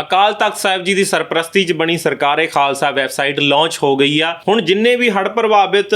ਅਕਾਲ ਤਖਤ ਸਾਹਿਬ ਜੀ ਦੀ ਸਰਪ੍ਰਸਤੀ 'ਚ ਬਣੀ ਸਰਕਾਰੇ ਖਾਲਸਾ ਵੈਬਸਾਈਟ ਲਾਂਚ ਹੋ ਗਈ ਆ। ਹੁਣ ਜਿੰਨੇ ਵੀ ਹੜ੍ਹ ਪ੍ਰਭਾਵਿਤ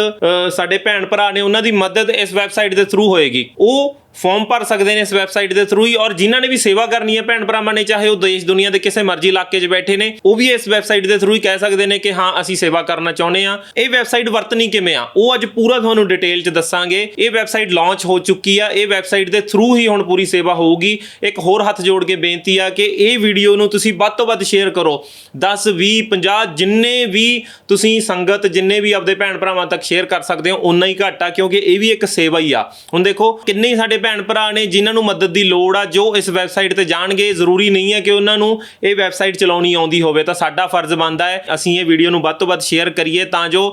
ਸਾਡੇ ਭੈਣ ਭਰਾ ਨੇ, ਉਹਨਾਂ ਦੀ ਮਦਦ ਇਸ ਵੈਬਸਾਈਟ ਦੇ ਥਰੂ ਹੋਏਗੀ। ਉਹ ਫਾਰਮ ਭਰ ਸਕਦੇ ਨੇ ਇਸ ਵੈਬਸਾਈਟ ਦੇ ਥਰੂ ਹੀ ਔਰ ਜਿਨ੍ਹਾਂ ਨੇ ਵੀ ਸੇਵਾ ਕਰਨੀ ਹੈ ਭੈਣ ਭਰਾਵਾਂ ਨੇ, ਚਾਹੇ ਉਹ ਦੇਸ਼ ਦੁਨੀਆ ਦੇ ਕਿਸੇ ਮਰਜ਼ੀ ਇਲਾਕੇ 'ਚ ਬੈਠੇ ਨੇ, ਉਹ ਵੀ ਇਸ ਵੈਬਸਾਈਟ ਦੇ ਥਰੂ ਹੀ ਕਹਿ ਸਕਦੇ ਨੇ ਕਿ ਹਾਂ, ਅਸੀਂ ਸੇਵਾ ਕਰਨਾ ਚਾਹੁੰਦੇ ਆ ਇਹ ਵੈਬਸਾਈਟ ਵਰਤਣੀ ਕਿਵੇਂ ਆ? ਉਹ ਅੱਜ ਪੂਰਾ ਤੁਹਾਨੂੰ ਡਿਟੇਲ 'ਚ ਦੱਸਾਂਗੇ। ਇਹ ਵੈਬਸਾਈਟ ਲਾਂਚ ਹੋ ਚੁੱਕੀ ਆ। ਇਹ ਵੈਬਸਾਈਟ ਦੇ ਥਰੂ ਹੀ ਹੁਣ ਪੂਰੀ ਸੇਵਾ ਹੋਊਗੀ। ਇੱਕ ਹੋਰ ਹੱਥ ਜੋੜ ਕੇ ਬੇਨਤੀ ਆ ਕਿ ਇਹ ਵੀਡੀਓ ਨੂੰ ਤੁਸੀਂ ਵੱਧ ਤੋਂ ਵੱਧ ਸ਼ੇਅਰ ਕਰੋ। 10 20 50 ਜਿੰਨੇ ਵੀ ਤੁਸੀਂ ਸੰਗਤ, ਜਿੰਨੇ ਵੀ ਆਪਦੇ ਭੈਣ ਭਰਾਵਾਂ ਤੱਕ ਸ਼ੇਅਰ ਕਰ ਸਕਦੇ ਹੋ ਉਨਾ ਹੀ ਘੱਟ ਆ, ਕਿਉਂਕਿ ਇਹ ਵੀ ਇੱਕ ਸੇਵਾ ਹੀ ਆ। ਹੁਣ ਦੇਖੋ, ਕਿੰਨੇ ਹੀ ਸਾਡੇ ਭੈਣ ਭਰਾ ਨੇ ਜਿਨ੍ਹਾਂ ਨੂੰ ਮਦਦ ਦੀ ਲੋੜ ਆ, ਜੋ ਇਸ ਵੈਬਸਾਈਟ ਤੇ ਜਾਣਗੇ, ਜ਼ਰੂਰੀ ਨਹੀਂ ਹੈ ਕਿ ਉਹਨਾਂ ਨੂੰ ਇਹ ਵੈਬਸਾਈਟ ਚਲਾਉਣੀ ਆਉਂਦੀ ਹੋਵੇ। ਤਾਂ ਸਾਡਾ ਫਰਜ਼ ਬਣਦਾ ਹੈ, ਅਸੀਂ ਇਹ ਵੀਡੀਓ ਨੂੰ ਵੱਧ ਤੋਂ ਵੱਧ ਸ਼ੇਅਰ ਕਰੀਏ ਤਾਂ ਜੋ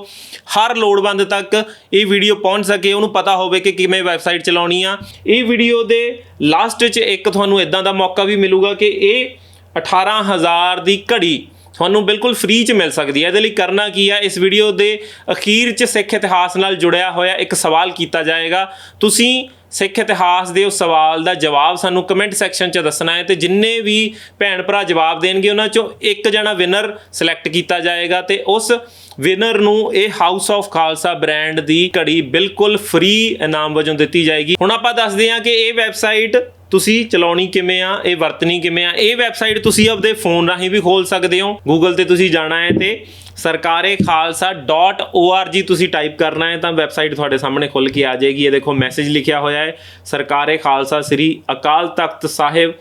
ਹਰ ਲੋੜਵੰਦ ਤੱਕ ਇਹ ਵੀਡੀਓ ਪਹੁੰਚ ਸਕੇ, ਉਹਨੂੰ ਪਤਾ ਹੋਵੇ ਕਿ ਕਿਵੇਂ ਵੈਬਸਾਈਟ ਚਲਾਉਣੀ ਆ। ਇਹ ਵੀਡੀਓ ਦੇ ਲਾਸਟ 'ਚ ਇੱਕ ਤੁਹਾਨੂੰ ਇਦਾਂ ਦਾ ਮੌਕਾ ਵੀ ਮਿਲੂਗਾ ਕਿ ਇਹ 18000 ਦੀ ਘੜੀ ਤੁਹਾਨੂੰ ਬਿਲਕੁਲ ਫ੍ਰੀ ਚ ਮਿਲ ਸਕਦੀ ਹੈ। ਇਹਦੇ ਲਈ ਕਰਨਾ ਕੀ ਹੈ ਇਸ ਵੀਡੀਓ ਦੇ ਅਖੀਰ ਚ ਸਿੱਖ ਇਤਿਹਾਸ ਨਾਲ ਜੁੜਿਆ ਹੋਇਆ ਇੱਕ ਸਵਾਲ ਕੀਤਾ ਜਾਏਗਾ। ਤੁਸੀਂ ਸਿੱਖ ਇਤਿਹਾਸ ਦੇ ਉਸ ਸਵਾਲ ਦਾ ਜਵਾਬ ਸਾਨੂੰ ਕਮੈਂਟ ਸੈਕਸ਼ਨ 'ਚ ਦੱਸਣਾ ਹੈ ਤੇ ਜਿੰਨੇ ਵੀ ਭੈਣ ਭਰਾ ਜਵਾਬ ਦੇਣਗੇ, ਉਹਨਾਂ 'ਚੋਂ ਇੱਕ ਜਣਾ ਵਿਨਰ ਸਿਲੈਕਟ ਕੀਤਾ ਜਾਏਗਾ ਤੇ ਉਸ ਵਿਨਰ ਨੂੰ ਇਹ ਹਾਊਸ ਆਫ ਖਾਲਸਾ ਬ੍ਰਾਂਡ ਦੀ ਘੜੀ ਬਿਲਕੁਲ ਫ੍ਰੀ ਇਨਾਮ ਵਜੋਂ ਦਿੱਤੀ ਜਾਏਗੀ। ਹੁਣ ਆਪਾਂ ਦੱਸਦੇ ਹਾਂ ਕਿ ਇਹ ਵੈਬਸਾਈਟ ਤੁਸੀਂ ਚਲਾਉਣੀ ਕਿਵੇਂ ਆ, ਇਹ ਵਰਤਣੀ ਕਿਵੇਂ ਆ, ਇਹ ਵੈਬਸਾਈਟ ਤੁਸੀਂ ਆਪਦੇ ਫੋਨ ਰਾਹੀਂ ਵੀ ਖੋਲ ਸਕਦੇ ਹੋ। ਗੂਗਲ ਤੇ ਤੁਸੀਂ ਜਾਣਾ ਹੈ ਤੇ ਸਰਕਾਰੇ ਖਾਲਸਾ.org ਤੁਸੀਂ ਟਾਈਪ ਕਰਨਾ ਹੈ ਤਾਂ ਵੈਬਸਾਈਟ ਤੁਹਾਡੇ ਸਾਹਮਣੇ ਖੁੱਲ ਕੇ ਆ ਜਾਏਗੀ। ਇਹ ਦੇਖੋ ਮੈਸੇਜ ਲਿਖਿਆ ਹੋਇਆ ਹੈ। ਸਰਕਾਰੇ ਖਾਲਸਾ ਸ੍ਰੀ ਅਕਾਲ ਤਖਤ ਸਾਹਿਬ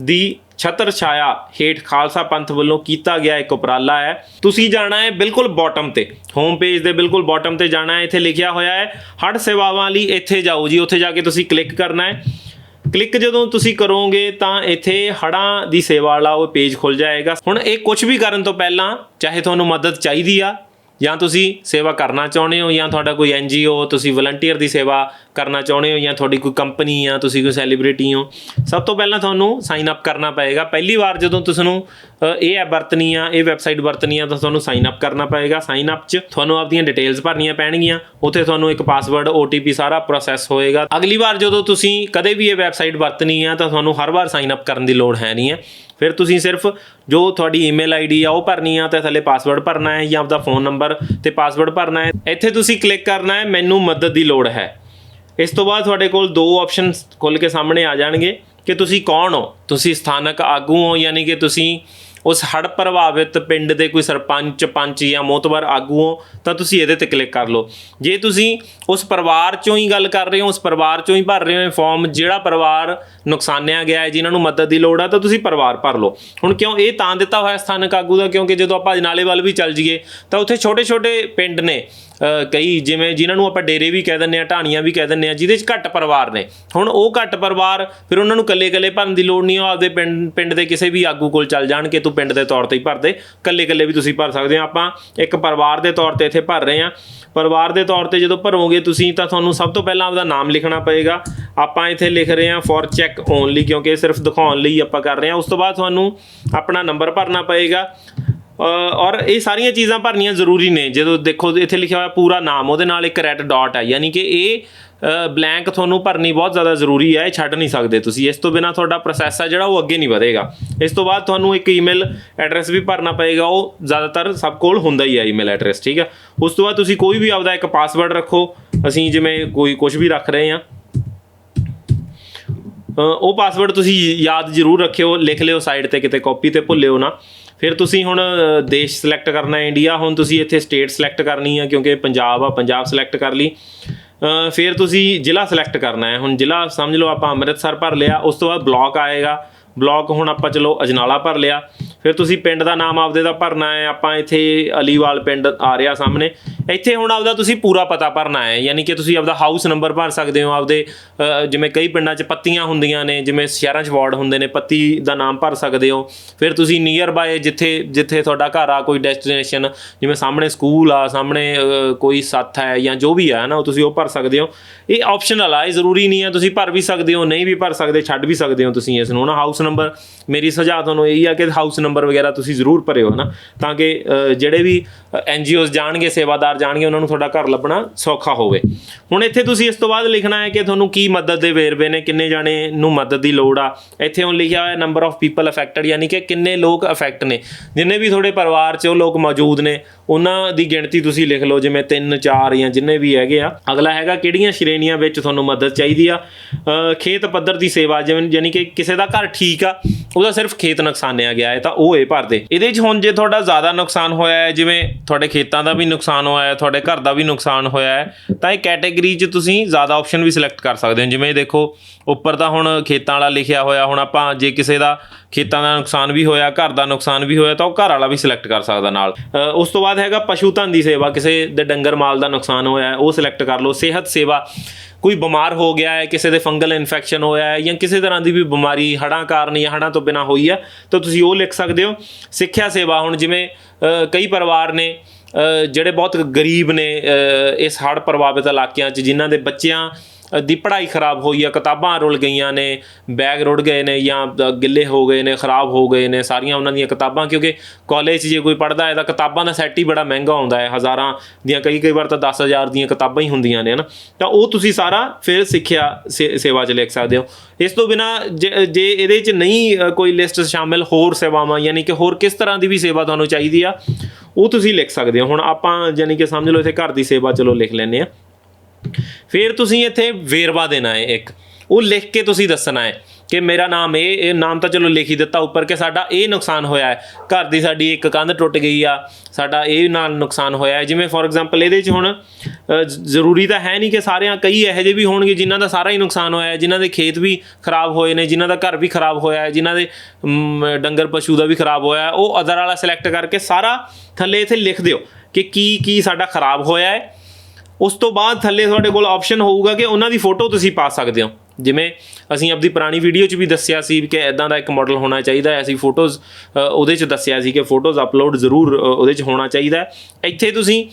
ਦੀ ਛਤਰ ਛਾਇਆ ਹੇਠ ਖਾਲਸਾ ਪੰਥ ਵੱਲੋਂ ਕੀਤਾ ਗਿਆ ਇੱਕ ਉਪਰਾਲਾ ਹੈ। ਤੁਸੀਂ ਜਾਣਾ ਹੈ ਬਿਲਕੁਲ ਬਾਟਮ ਤੇ। ਹੋਮ ਪੇਜ ਦੇ ਬਿਲਕੁਲ ਬਾਟਮ ਤੇ ਜਾਣਾ ਹੈ। ਇੱਥੇ ਲਿਖਿਆ ਹੋਇਆ ਹੈ ਹੜ ਸੇਵਾਵਾਂ ਲਈ ਇੱਥੇ ਜਾਓ ਜੀ। ਉੱਥੇ ਜਾ ਕੇ ਤੁਸੀਂ ਕਲਿੱਕ ਕਰਨਾ ਹੈ। ਕਲਿੱਕ ਜਦੋਂ ਤੁਸੀਂ ਕਰੋਗੇ ਤਾਂ ਇੱਥੇ ਹੜਾਂ ਦੀ ਸੇਵਾ ਵਾਲਾ ਉਹ ਪੇਜ ਖੁੱਲ ਜਾਏਗਾ। ਹੁਣ ਇਹ ਕੁਝ ਵੀ ਕਰਨ ਤੋਂ ਪਹਿਲਾਂ ਚਾਹੇ ਤੁਹਾਨੂੰ ਮਦਦ ਚਾਹੀਦੀ ਆ ਜਾਂ ਤੁਸੀਂ ਸੇਵਾ ਕਰਨਾ ਚਾਹੁੰਦੇ ਹੋ ਜਾਂ ਤੁਹਾਡਾ ਕੋਈ ਐਨਜੀਓ ਤੁਸੀਂ ਵਲੰਟੀਅਰ ਦੀ ਸੇਵਾ ਕਰਨਾ ਚਾਹੁੰਦੇ ਹੋ ਜਾਂ ਤੁਹਾਡੀ ਕੋਈ ਕੰਪਨੀ ਆ ਤੁਸੀਂ ਕੋਈ ਸੈਲੀਬ੍ਰਿਟੀ ਹੋ ਸਭ ਤੋਂ ਪਹਿਲਾਂ ਤੁਹਾਨੂੰ ਸਾਈਨ ਅਪ ਕਰਨਾ ਪਏਗਾ। ਪਹਿਲੀ ਵਾਰ ਜਦੋਂ ਤੁਸੀਂ ਅ, ਇਹ ਐਪ ਵਰਤਣੀ ਆ, ਇਹ ਵੈਬਸਾਈਟ ਵਰਤਣੀ ਆ, ਤਾਂ ਤੁਹਾਨੂੰ ਸਾਈਨ ਅਪ ਕਰਨਾ ਪਏਗਾ। ਸਾਈਨ ਅਪ 'ਚ ਤੁਹਾਨੂੰ ਆਪਦੀਆਂ ਡਿਟੇਲਸ ਭਰਨੀਆਂ ਪੈਣਗੀਆਂ। ਉੱਥੇ ਤੁਹਾਨੂੰ ਇੱਕ ਪਾਸਵਰਡ OTP ਸਾਰਾ ਪ੍ਰੋਸੈਸ ਹੋਏਗਾ। ਅਗਲੀ ਵਾਰ ਜਦੋਂ ਤੁਸੀਂ ਕਦੇ ਵੀ ਇਹ ਵੈਬਸਾਈਟ ਵਰਤਣੀ ਆ, ਤਾਂ ਤੁਹਾਨੂੰ ਹਰ ਵਾਰ ਸਾਈਨ ਅਪ ਕਰਨ ਦੀ ਲੋੜ ਹੈ ਨਹੀਂ ਹੈ। ਫਿਰ ਤੁਸੀਂ ਸਿਰਫ ਜੋ ਤੁਹਾਡੀ ਈਮੇਲ ਆਈਡੀ ਆ, ਉਹ ਭਰਨੀ ਆ, ਤੇ ਥੱਲੇ ਪਾਸਵਰਡ ਭਰਨਾ ਹੈ ਜਾਂ ਆਪਦਾ ਫੋਨ ਨੰਬਰ ਤੇ ਪਾਸਵਰਡ ਭਰਨਾ ਹੈ। ਇੱਥੇ ਤੁਸੀਂ ਕਲਿੱਕ ਕਰਨਾ ਹੈ, ਮੈਨੂੰ ਮਦਦ ਦੀ ਲੋੜ ਹੈ। ਇਸ ਤੋਂ ਬਾਅਦ ਤੁਹਾਡੇ ਕੋਲ ਦੋ ਆਪਸ਼ਨਸ ਖੁੱਲ ਕੇ ਸਾਹਮਣੇ ਆ ਜਾਣਗੇ ਕਿ ਤੁਸੀਂ ਕੌਣ ਹੋ? ਤੁਸੀਂ ਸਥਾਨਕ ਆਗੂ ਹੋ, ਯਾਨੀ ਕਿ ਤੁਸੀਂ ਉਸ ਹੜ੍ਹ ਪ੍ਰਭਾਵਿਤ ਪਿੰਡ ਦੇ ਕੋਈ ਸਰਪੰਚ, ਪੰਚ ਜਾਂ ਮੋਤਬਰ ਆਗੂ ਹੋ ਤਾਂ ਤੁਸੀਂ ਇਹਦੇ ਤੇ ਕਲਿੱਕ ਕਰ ਲਓ। ਜੇ ਤੁਸੀਂ ਉਸ ਪਰਿਵਾਰ ਚੋਂ ਹੀ ਗੱਲ ਕਰ ਰਹੇ ਹੋ, ਉਸ ਪਰਿਵਾਰ ਚੋਂ ਹੀ ਭਰ ਰਹੇ ਹੋ ਫਾਰਮ ਜਿਹੜਾ ਪਰਿਵਾਰ ਨੁਕਸਾਨਿਆ ਗਿਆ ਹੈ, ਜਿਨ੍ਹਾਂ ਨੂੰ ਮਦਦ ਦੀ ਲੋੜ ਆ, ਤਾਂ ਤੁਸੀਂ ਪਰਿਵਾਰ ਭਰ ਲਓ। ਹੁਣ ਕਿਉਂ ਇਹ ਤਾਂ ਦਿੱਤਾ ਹੋਇਆ ਸਥਾਨਕ ਆਗੂ ਦਾ? ਕਿਉਂਕਿ ਜਦੋਂ ਆਪਾਂ ਅਜਨਾਲੇ ਵੱਲ ਵੀ ਚੱਲ ਜਾਈਏ, ਤਾਂ ਉੱਥੇ ਛੋਟੇ-ਛੋਟੇ ਪਿੰਡ ਨੇ ਕਈ ਜਿਵੇਂ ਜਿਨ੍ਹਾਂ ਨੂੰ ਆਪਾਂ ਡੇਰੇ ਵੀ ਕਹਿ ਦਿੰਦੇ ਆ ਢਾਣੀਆਂ ਵੀ ਕਹਿ ਦਿੰਦੇ ਆ ਜਿਹਦੇ 'ਚ ਘੱਟ ਪਰਿਵਾਰ ਨੇ। ਹੁਣ ਉਹ ਘੱਟ ਪਰਿਵਾਰ, ਫਿਰ ਉਹਨਾਂ ਨੂੰ ਇਕੱਲੇ-ਇਕੱਲੇ ਭਰਨ ਦੀ ਲੋੜ ਨਹੀਂ, ਉਹ ਆਪਦੇ ਪਿੰਡ ਪਿੰਡ ਦੇ ਕਿਸੇ ਵੀ ਆਗੂ ਕੋਲ ਚੱਲ ਜਾਣ ਕਿ ਤੂੰ ਪਿੰਡ ਦੇ ਤੌਰ ਤੇ ਹੀ ਭਰਦੇ। ਇਕੱਲੇ-ਇਕੱਲੇ ਵੀ ਤੁਸੀਂ ਭਰ ਸਕਦੇ ਹੋ। ਆਪਾਂ ਇੱਕ ਪਰਿਵਾਰ ਦੇ ਤੌਰ ਤੇ ਇੱਥੇ ਭਰ ਰਹੇ ਆ ਪਰਿਵਾਰ ਦੇ ਤੌਰ ਤੇ ਜਦੋਂ ਭਰੋਗੇ ਤੁਸੀਂ ਤਾਂ ਤੁਹਾਨੂੰ ਸਭ ਤੋਂ ਪਹਿਲਾਂ ਆਪਦਾ ਨਾਮ ਲਿਖਣਾ ਪਏਗਾ। ਆਪਾਂ ਇੱਥੇ ਲਿਖ ਰਹੇ ਹਾਂ ਫॉर ਚੈੱਕ ਓਨਲੀ ਕਿਉਂਕਿ ਇਹ ਸਿਰਫ ਦਿਖਾਉਣ ਲਈ ਆਪਾਂ ਕਰ ਰਹੇ ਹਾਂ। ਉਸ ਤੋਂ ਬਾਅਦ ਤੁਹਾਨੂੰ ਆਪਣਾ ਨੰਬਰ ਭਰਨਾ ਪਏਗਾ। ਔਰ ਇਹ ਸਾਰੀਆਂ ਚੀਜ਼ਾਂ ਭਰਨੀਆਂ ਜ਼ਰੂਰੀ ਨੇ। ਜਦੋਂ ਦੇਖੋ ਇੱਥੇ ਲਿਖਿਆ ਹੋਇਆ ਪੂਰਾ ਨਾਮ, ਉਹਦੇ ਨਾਲ ਇੱਕ ਰੈੱਡ ਡਾਟ ਹੈ ਯਾਨੀ ਕਿ ਇਹ ਬਲੈਂਕ ਤੁਹਾਨੂੰ ਭਰਨੀ ਬਹੁਤ ਜ਼ਿਆਦਾ ਜ਼ਰੂਰੀ ਹੈ, ਇਹ ਛੱਡ ਨਹੀਂ ਸਕਦੇ ਤੁਸੀਂ। ਇਸ ਤੋਂ ਬਿਨਾ ਤੁਹਾਡਾ ਪ੍ਰੋਸੈਸ ਆ ਜਿਹੜਾ ਉਹ ਅੱਗੇ ਨਹੀਂ ਵਧੇਗਾ। ਇਸ ਤੋਂ ਬਾਅਦ ਤੁਹਾਨੂੰ ਇੱਕ ਈਮੇਲ ਐਡਰੈਸ ਵੀ ਭਰਨਾ ਪਏਗਾ, ਉਹ ਜ਼ਿਆਦਾਤਰ ਸਭ ਕੋਲ ਹੁੰਦਾ ਹੀ ਹੈ ਈਮੇਲ ਐਡਰੈਸ ਠੀਕ ਹੈ ਉਸ ਤੋਂ ਬਾਅਦ ਤੁਸੀਂ ਕੋਈ ਵੀ ਆਪਦਾ ਇੱਕ ਪਾਸਵਰਡ ਰੱਖੋ। ਅਸੀਂ ਜਿਵੇਂ ਕੋਈ ਕੁਝ ਵੀ ਰੱਖ ਰਹੇ ਹਾਂ। ਉਹ ਪਾਸਵਰਡ ਤੁਸੀਂ ਯਾਦ ਜ਼ਰੂਰ ਰੱਖਿਓ, ਲਿਖ ਲਿਓ ਸਾਈਡ ਤੇ ਕਿਤੇ ਕਾਪੀ ਤੇ ਭੁੱਲਿਓ ਨਾ। ਫਿਰ ਤੁਸੀਂ ਹੁਣ ਦੇਸ਼ ਸਿਲੈਕਟ ਕਰਨਾ ਹੈ ਇੰਡੀਆ ਹੁਣ ਤੁਸੀਂ ਇੱਥੇ ਸਟੇਟ ਸਿਲੈਕਟ ਕਰਨੀ ਹੈ ਕਿਉਂਕਿ ਪੰਜਾਬ ਆ, ਪੰਜਾਬ ਸਿਲੈਕਟ ਕਰ ਲਈ। ਫਿਰ ਤੁਸੀਂ ਜ਼ਿਲ੍ਹਾ ਸਿਲੈਕਟ ਕਰਨਾ ਹੈ। ਹੁਣ ਜ਼ਿਲ੍ਹਾ ਸਮਝ ਲਓ ਆਪਾਂ ਅੰਮ੍ਰਿਤਸਰ ਭਰ ਲਿਆ, ਉਸ ਤੋਂ ਬਾਅਦ ਬਲਾਕ ਆਏਗਾ। ਬਲਾਕ ਹੁਣ ਆਪਾਂ ਚਲੋ ਅਜਨਾਲਾ ਭਰ ਲਿਆ। ਫਿਰ ਤੁਸੀਂ ਪਿੰਡ ਦਾ ਨਾਮ ਆਪਦੇ ਦਾ ਭਰਨਾ ਹੈ, ਆਪਾਂ ਇੱਥੇ ਅਲੀਵਾਲ ਪਿੰਡ ਆ ਰਿਹਾ ਸਾਹਮਣੇ। ਇੱਥੇ ਹੁਣ ਆਪਦਾ ਤੁਸੀਂ ਪੂਰਾ ਪਤਾ ਭਰਨਾ ਹੈ, ਯਾਨੀ ਕਿ ਤੁਸੀਂ ਆਪਦਾ ਹਾਊਸ ਨੰਬਰ ਭਰ ਸਕਦੇ ਹੋ, ਆਪਦੇ ਜਿਵੇਂ ਕਈ ਪਿੰਡਾਂ 'ਚ ਪੱਤੀਆਂ ਹੁੰਦੀਆਂ ਨੇ, ਜਿਵੇਂ ਸ਼ਹਿਰਾਂ 'ਚ ਵਾਰਡ ਹੁੰਦੇ ਨੇ, ਪੱਤੀ ਦਾ ਨਾਮ ਭਰ ਸਕਦੇ ਹੋ। ਫਿਰ ਤੁਸੀਂ ਨੀਅਰ ਬਾਏ ਜਿੱਥੇ ਜਿੱਥੇ ਤੁਹਾਡਾ ਘਰ ਆ, ਕੋਈ ਡੈਸਟੀਨੇਸ਼ਨ ਜਿਵੇਂ ਸਾਹਮਣੇ ਸਕੂਲ ਆ, ਸਾਹਮਣੇ ਕੋਈ ਸੱਥ ਹੈ ਜਾਂ ਜੋ ਵੀ ਆ ਨਾ ਉਹ ਤੁਸੀਂ ਉਹ ਭਰ ਸਕਦੇ ਹੋ। ਇਹ ਆਪਸ਼ਨਲ ਆ, ਇਹ ਜ਼ਰੂਰੀ ਨਹੀਂ ਹੈ ਤੁਸੀਂ ਭਰ ਵੀ ਸਕਦੇ ਹੋ, ਨਹੀਂ ਵੀ ਭਰ ਸਕਦੇ, ਛੱਡ ਵੀ ਸਕਦੇ ਹੋ ਤੁਸੀਂ ਇਸ ਨੂੰ ਨਾ ਹਾਊਸ ਨੰਬਰ ਮੇਰੀ ਸੁਝਾਅ ਤੁਹਾਨੂੰ ਇਹੀ ਆ ਕਿ ਹਾਊਸ ਨੰਬਰ ਵਗੈਰਾ ਤੁਸੀਂ ਜ਼ਰੂਰ ਭਰਿਓ, ਹਨਾ? ਤਾਂ ਕਿ ਜਿਹੜੇ ਵੀ ਐਨਜੀਓਜ਼ ਜਾਣਗੇ, ਸੇਵਾਦਾਰ ਜਾਣਗੇ, ਉਹਨਾਂ ਨੂੰ ਤੁਹਾਡਾ ਘਰ ਲੱਭਣਾ ਸੌਖਾ ਹੋਵੇ। ਹੁਣ ਇੱਥੇ ਤੁਸੀਂ ਇਸ ਤੋਂ ਬਾਅਦ ਲਿਖਣਾ ਹੈ ਕਿ ਤੁਹਾਨੂੰ ਕੀ ਮਦਦ ਦੇ ਵੇਰਵੇ ਨੇ, ਕਿੰਨੇ ਜਾਣੇ ਨੂੰ ਮਦਦ ਦੀ ਲੋੜ ਆ। ਇੱਥੇ ਹੁਣ ਲਿਖਿਆ ਹੋਇਆ ਨੰਬਰ ਆਫ ਪੀਪਲ ਅਫੈਕਟਡ ਯਾਨੀ ਕਿ ਕਿੰਨੇ ਲੋਕ ਅਫੈਕਟ ਨੇ। ਜਿੰਨੇ ਵੀ ਤੁਹਾਡੇ ਪਰਿਵਾਰ 'ਚ ਉਹ ਲੋਕ ਮੌਜੂਦ ਨੇ ਉਹਨਾਂ ਦੀ ਗਿਣਤੀ ਤੁਸੀਂ ਲਿਖ ਲਓ, ਜਿਵੇਂ 3 4 ਜਾਂ ਜਿੰਨੇ ਵੀ ਹੈਗੇ ਆ। ਅਗਲਾ ਹੈਗਾ, ਕਿਹੜੀਆਂ ਸ਼੍ਰੇਣੀਆਂ ਵਿੱਚ ਤੁਹਾਨੂੰ ਮਦਦ ਚਾਹੀਦੀ ਆ? ਖੇਤ ਪੱਧਰ ਦੀ ਸੇਵਾ, ਜਿਵੇਂ ਯਾਨੀ ਕਿ ਕਿਸੇ ਦਾ ਘਰ ਠੀਕ ਆ, ਉਹਦਾ ਸਿਰਫ ਖੇਤ ਨੁਕਸਾਨਿਆ ਗਿਆ ਹੈ ਤਾਂ ਉਹ ਇਹ ਭਰਦੇ। ਇਹਦੇ 'ਚ ਹੁਣ ਜੇ ਤੁਹਾਡਾ ਜ਼ਿਆਦਾ ਨੁਕਸਾਨ ਹੋਇਆ ਹੈ, ਜਿਵੇਂ ਤੁਹਾਡੇ ਖੇਤਾਂ ਦਾ ਵੀ ਨੁਕਸਾਨ ਹੋਇਆ ਹੈ, ਤੁਹਾਡੇ ਘਰ ਦਾ ਵੀ ਨੁਕਸਾਨ ਹੋਇਆ ਹੈ, ਤਾਂ ਇਹ ਕੈਟਾਗਰੀ 'ਚ ਤੁਸੀਂ ਜ਼ਿਆਦਾ ਆਪਸ਼ਨ ਵੀ ਸਿਲੈਕਟ ਕਰ ਸਕਦੇ ਹੋ। ਜਿਵੇਂ ਦੇਖੋ, ਉੱਪਰ ਤਾਂ ਹੁਣ ਖੇਤਾਂ ਵਾਲਾ ਲਿਖਿਆ ਹੋਇਆ, ਹੁਣ ਆਪਾਂ ਜੇ ਕਿਸੇ ਦਾ ਖੇਤਾਂ ਦਾ ਨੁਕਸਾਨ ਵੀ ਹੋਇਆ ਘਰ ਦਾ ਨੁਕਸਾਨ ਵੀ ਹੋਇਆ ਤਾਂ ਉਹ ਘਰ ਵਾਲਾ ਵੀ ਸਿਲੈਕਟ ਕਰ ਸਕਦਾ ਨਾਲ। ਅ, ਉਸ ਤੋਂ ਬਾਅਦ ਹੈਗਾ ਪਸ਼ੂ ਧਨ ਦੀ ਸੇਵਾ ਕਿਸੇ ਦੇ ਡੰਗਰ ਮਾਲ ਦਾ ਨੁਕਸਾਨ ਹੋਇਆ ਹੈ ਉਹ ਸਿਲੈਕਟ ਕਰ ਲਓ। ਸਿਹਤ ਸੇਵਾ ਕੋਈ ਬਿਮਾਰ ਹੋ ਗਿਆ ਹੈ ਕਿਸੇ ਦੇ ਫੰਗਲ ਇਨਫੈਕਸ਼ਨ ਹੋਇਆ ਹੈ ਜਾਂ ਕਿਸੇ ਤਰ੍ਹਾਂ ਦੀ ਵੀ ਬਿਮਾਰੀ ਹੜਾਂ ਕਾਰਨ ਜਾਂ ਹੜਾਂ ਤੋਂ ਬਿਨਾਂ ਹੋਈ ਹੈ ਤਾਂ ਤੁਸੀਂ ਉਹ ਲਿਖ ਸਕਦੇ ਹੋ। ਸਿੱਖਿਆ ਸੇਵਾ ਹੁਣ ਜਿਵੇਂ ਅ, ਕਈ ਪਰਿਵਾਰ ਨੇ ਅ, ਜਿਹੜੇ ਬਹੁਤ ਗਰੀਬ ਨੇ ਅ, ਇਸ ਹੜ੍ਹ ਪ੍ਰਭਾਵਿਤ ਇਲਾਕਿਆਂ 'ਚ ਜਿਨ੍ਹਾਂ ਦੇ ਬੱਚਿਆਂ ਦੀ ਪੜ੍ਹਾਈ ਖਰਾਬ ਹੋਈ ਆ, ਕਿਤਾਬਾਂ ਰੁਲ ਗਈਆਂ ਨੇ, ਬੈਗ ਰੁੜ ਗਏ ਨੇ ਜਾਂ ਗਿੱਲੇ ਹੋ ਗਏ ਨੇ, ਖਰਾਬ ਹੋ ਗਏ ਨੇ, ਸਾਰੀਆਂ ਉਹਨਾਂ ਦੀਆਂ ਕਿਤਾਬਾਂ, ਕਿਉਂਕਿ ਕਾਲਜ 'ਚ ਜੇ ਕੋਈ ਪੜ੍ਹਦਾ ਹੈ ਤਾਂ ਕਿਤਾਬਾਂ ਦਾ ਸੈੱਟ ਹੀ ਬੜਾ ਮਹਿੰਗਾ ਆਉਂਦਾ ਹੈ, ਹਜ਼ਾਰਾਂ ਦੀਆਂ ਕਈ ਕਈ ਵਾਰ ਤਾਂ 10000 ਦੀਆਂ ਕਿਤਾਬਾਂ ਹੀ ਹੁੰਦੀਆਂ ਨੇ, ਹਨਾ? ਤਾਂ ਉਹ ਤੁਸੀਂ ਸਾਰਾ ਫਿਰ ਸਿੱਖਿਆ ਸੇ- ਸੇਵਾ 'ਚ ਲਿਖ ਸਕਦੇ ਹੋ। ਇਸ ਤੋਂ ਬਿਨਾ ਜੇ ਇਹਦੇ 'ਚ ਨਹੀਂ ਕੋਈ ਲਿਸਟ ਸ਼ਾਮਿਲ ਹੋਰ ਸੇਵਾਵਾਂ, ਯਾਨੀ ਕਿ ਹੋਰ ਕਿਸ ਤਰ੍ਹਾਂ ਦੀ ਵੀ ਸੇਵਾ ਤੁਹਾਨੂੰ ਚਾਹੀਦੀ ਆ, ਉਹ ਤੁਸੀਂ ਲਿਖ ਸਕਦੇ ਹੋ। ਹੁਣ ਆਪਾਂ ਯਾਨੀ ਕਿ ਸਮਝ ਲਓ ਇੱਥੇ ਘਰ ਦੀ ਸੇਵਾ ਚਲੋ ਲਿਖ ਲੈਂਦੇ ਆ। ਫਿਰ ਤੁਸੀਂ ਇੱਥੇ ਵੇਰਵਾ ਦੇਣਾ ਹੈ ਇੱਕ। ਉਹ ਲਿਖ ਕੇ ਤੁਸੀਂ ਦੱਸਣਾ ਹੈ ਕਿ ਮੇਰਾ ਨਾਮ ਇਹ ਇਹ ਨਾਮ ਤਾਂ ਚਲੋ ਲਿਖ ਹੀ ਦਿੱਤਾ ਉੱਪਰ ਕਿ ਸਾਡਾ ਇਹ ਨੁਕਸਾਨ ਹੋਇਆ ਹੈ। ਘਰ ਦੀ ਸਾਡੀ ਇੱਕ ਕੰਧ ਟੁੱਟ ਗਈ ਆ ਸਾਡਾ ਇਹ ਨਾਲ ਨੁਕਸਾਨ ਹੋਇਆ ਹੈ। ਜਿਵੇਂ ਫੋਰ ਐਗਜ਼ਾਮਪਲ ਇਹਦੇ 'ਚ ਹੁਣ ਅ, ਜ਼- ਜ਼ਰੂਰੀ ਤਾਂ ਹੈ ਨਹੀਂ ਕਿ ਸਾਰਿਆਂ ਕਈ ਇਹੋ ਜਿਹੇ ਵੀ ਹੋਣਗੇ ਜਿਨ੍ਹਾਂ ਦਾ ਸਾਰਾ ਹੀ ਨੁਕਸਾਨ ਹੋਇਆ ਹੈ ਜਿਨ੍ਹਾਂ ਦੇ ਖੇਤ ਵੀ ਖਰਾਬ ਹੋਏ ਨੇ ਜਿਨ੍ਹਾਂ ਦਾ ਘਰ ਵੀ ਖਰਾਬ ਹੋਇਆ ਹੈ ਜਿਨ੍ਹਾਂ ਦੇ ਮ, ਡੰਗਰ ਪਸ਼ੂ ਦਾ ਵੀ ਖਰਾਬ ਹੋਇਆ ਹੈ। ਉਹ ਅਦਰ ਵਾਲਾ ਸਿਲੈਕਟ ਕਰਕੇ ਸਾਰਾ ਥੱਲੇ ਇੱਥੇ ਲਿਖ ਦਿਓ ਕਿ ਕੀ ਕੀ ਸਾਡਾ ਖਰਾਬ ਹੋਇਆ ਹੈ। ਉਸ ਤੋਂ ਬਾਅਦ ਥੱਲੇ ਤੁਹਾਡੇ ਕੋਲ ਆਪਸ਼ਨ ਹੋਊਗਾ ਕਿ ਉਹਨਾਂ ਦੀ ਫੋਟੋ ਤੁਸੀਂ ਪਾ ਸਕਦੇ ਹੋ। ਜਿਵੇਂ ਅਸੀਂ ਆਪਣੀ ਪੁਰਾਣੀ ਵੀਡੀਓ 'ਚ ਵੀ ਦੱਸਿਆ ਸੀ ਕਿ ਐਦਾਂ ਦਾ ਇੱਕ ਮਾਡਲ ਹੋਣਾ ਚਾਹੀਦਾ ਹੈ। ਅਸੀਂ ਫੋਟੋਜ਼ ਉਹਦੇ 'ਚ ਦੱਸਿਆ ਸੀ ਕਿ ਫੋਟੋਜ਼ ਅਪਲੋਡ ਜ਼ਰੂਰ ਉਹਦੇ 'ਚ ਹੋਣਾ ਚਾਹੀਦਾ ਹੈ। ਇੱਥੇ ਤੁਸੀਂ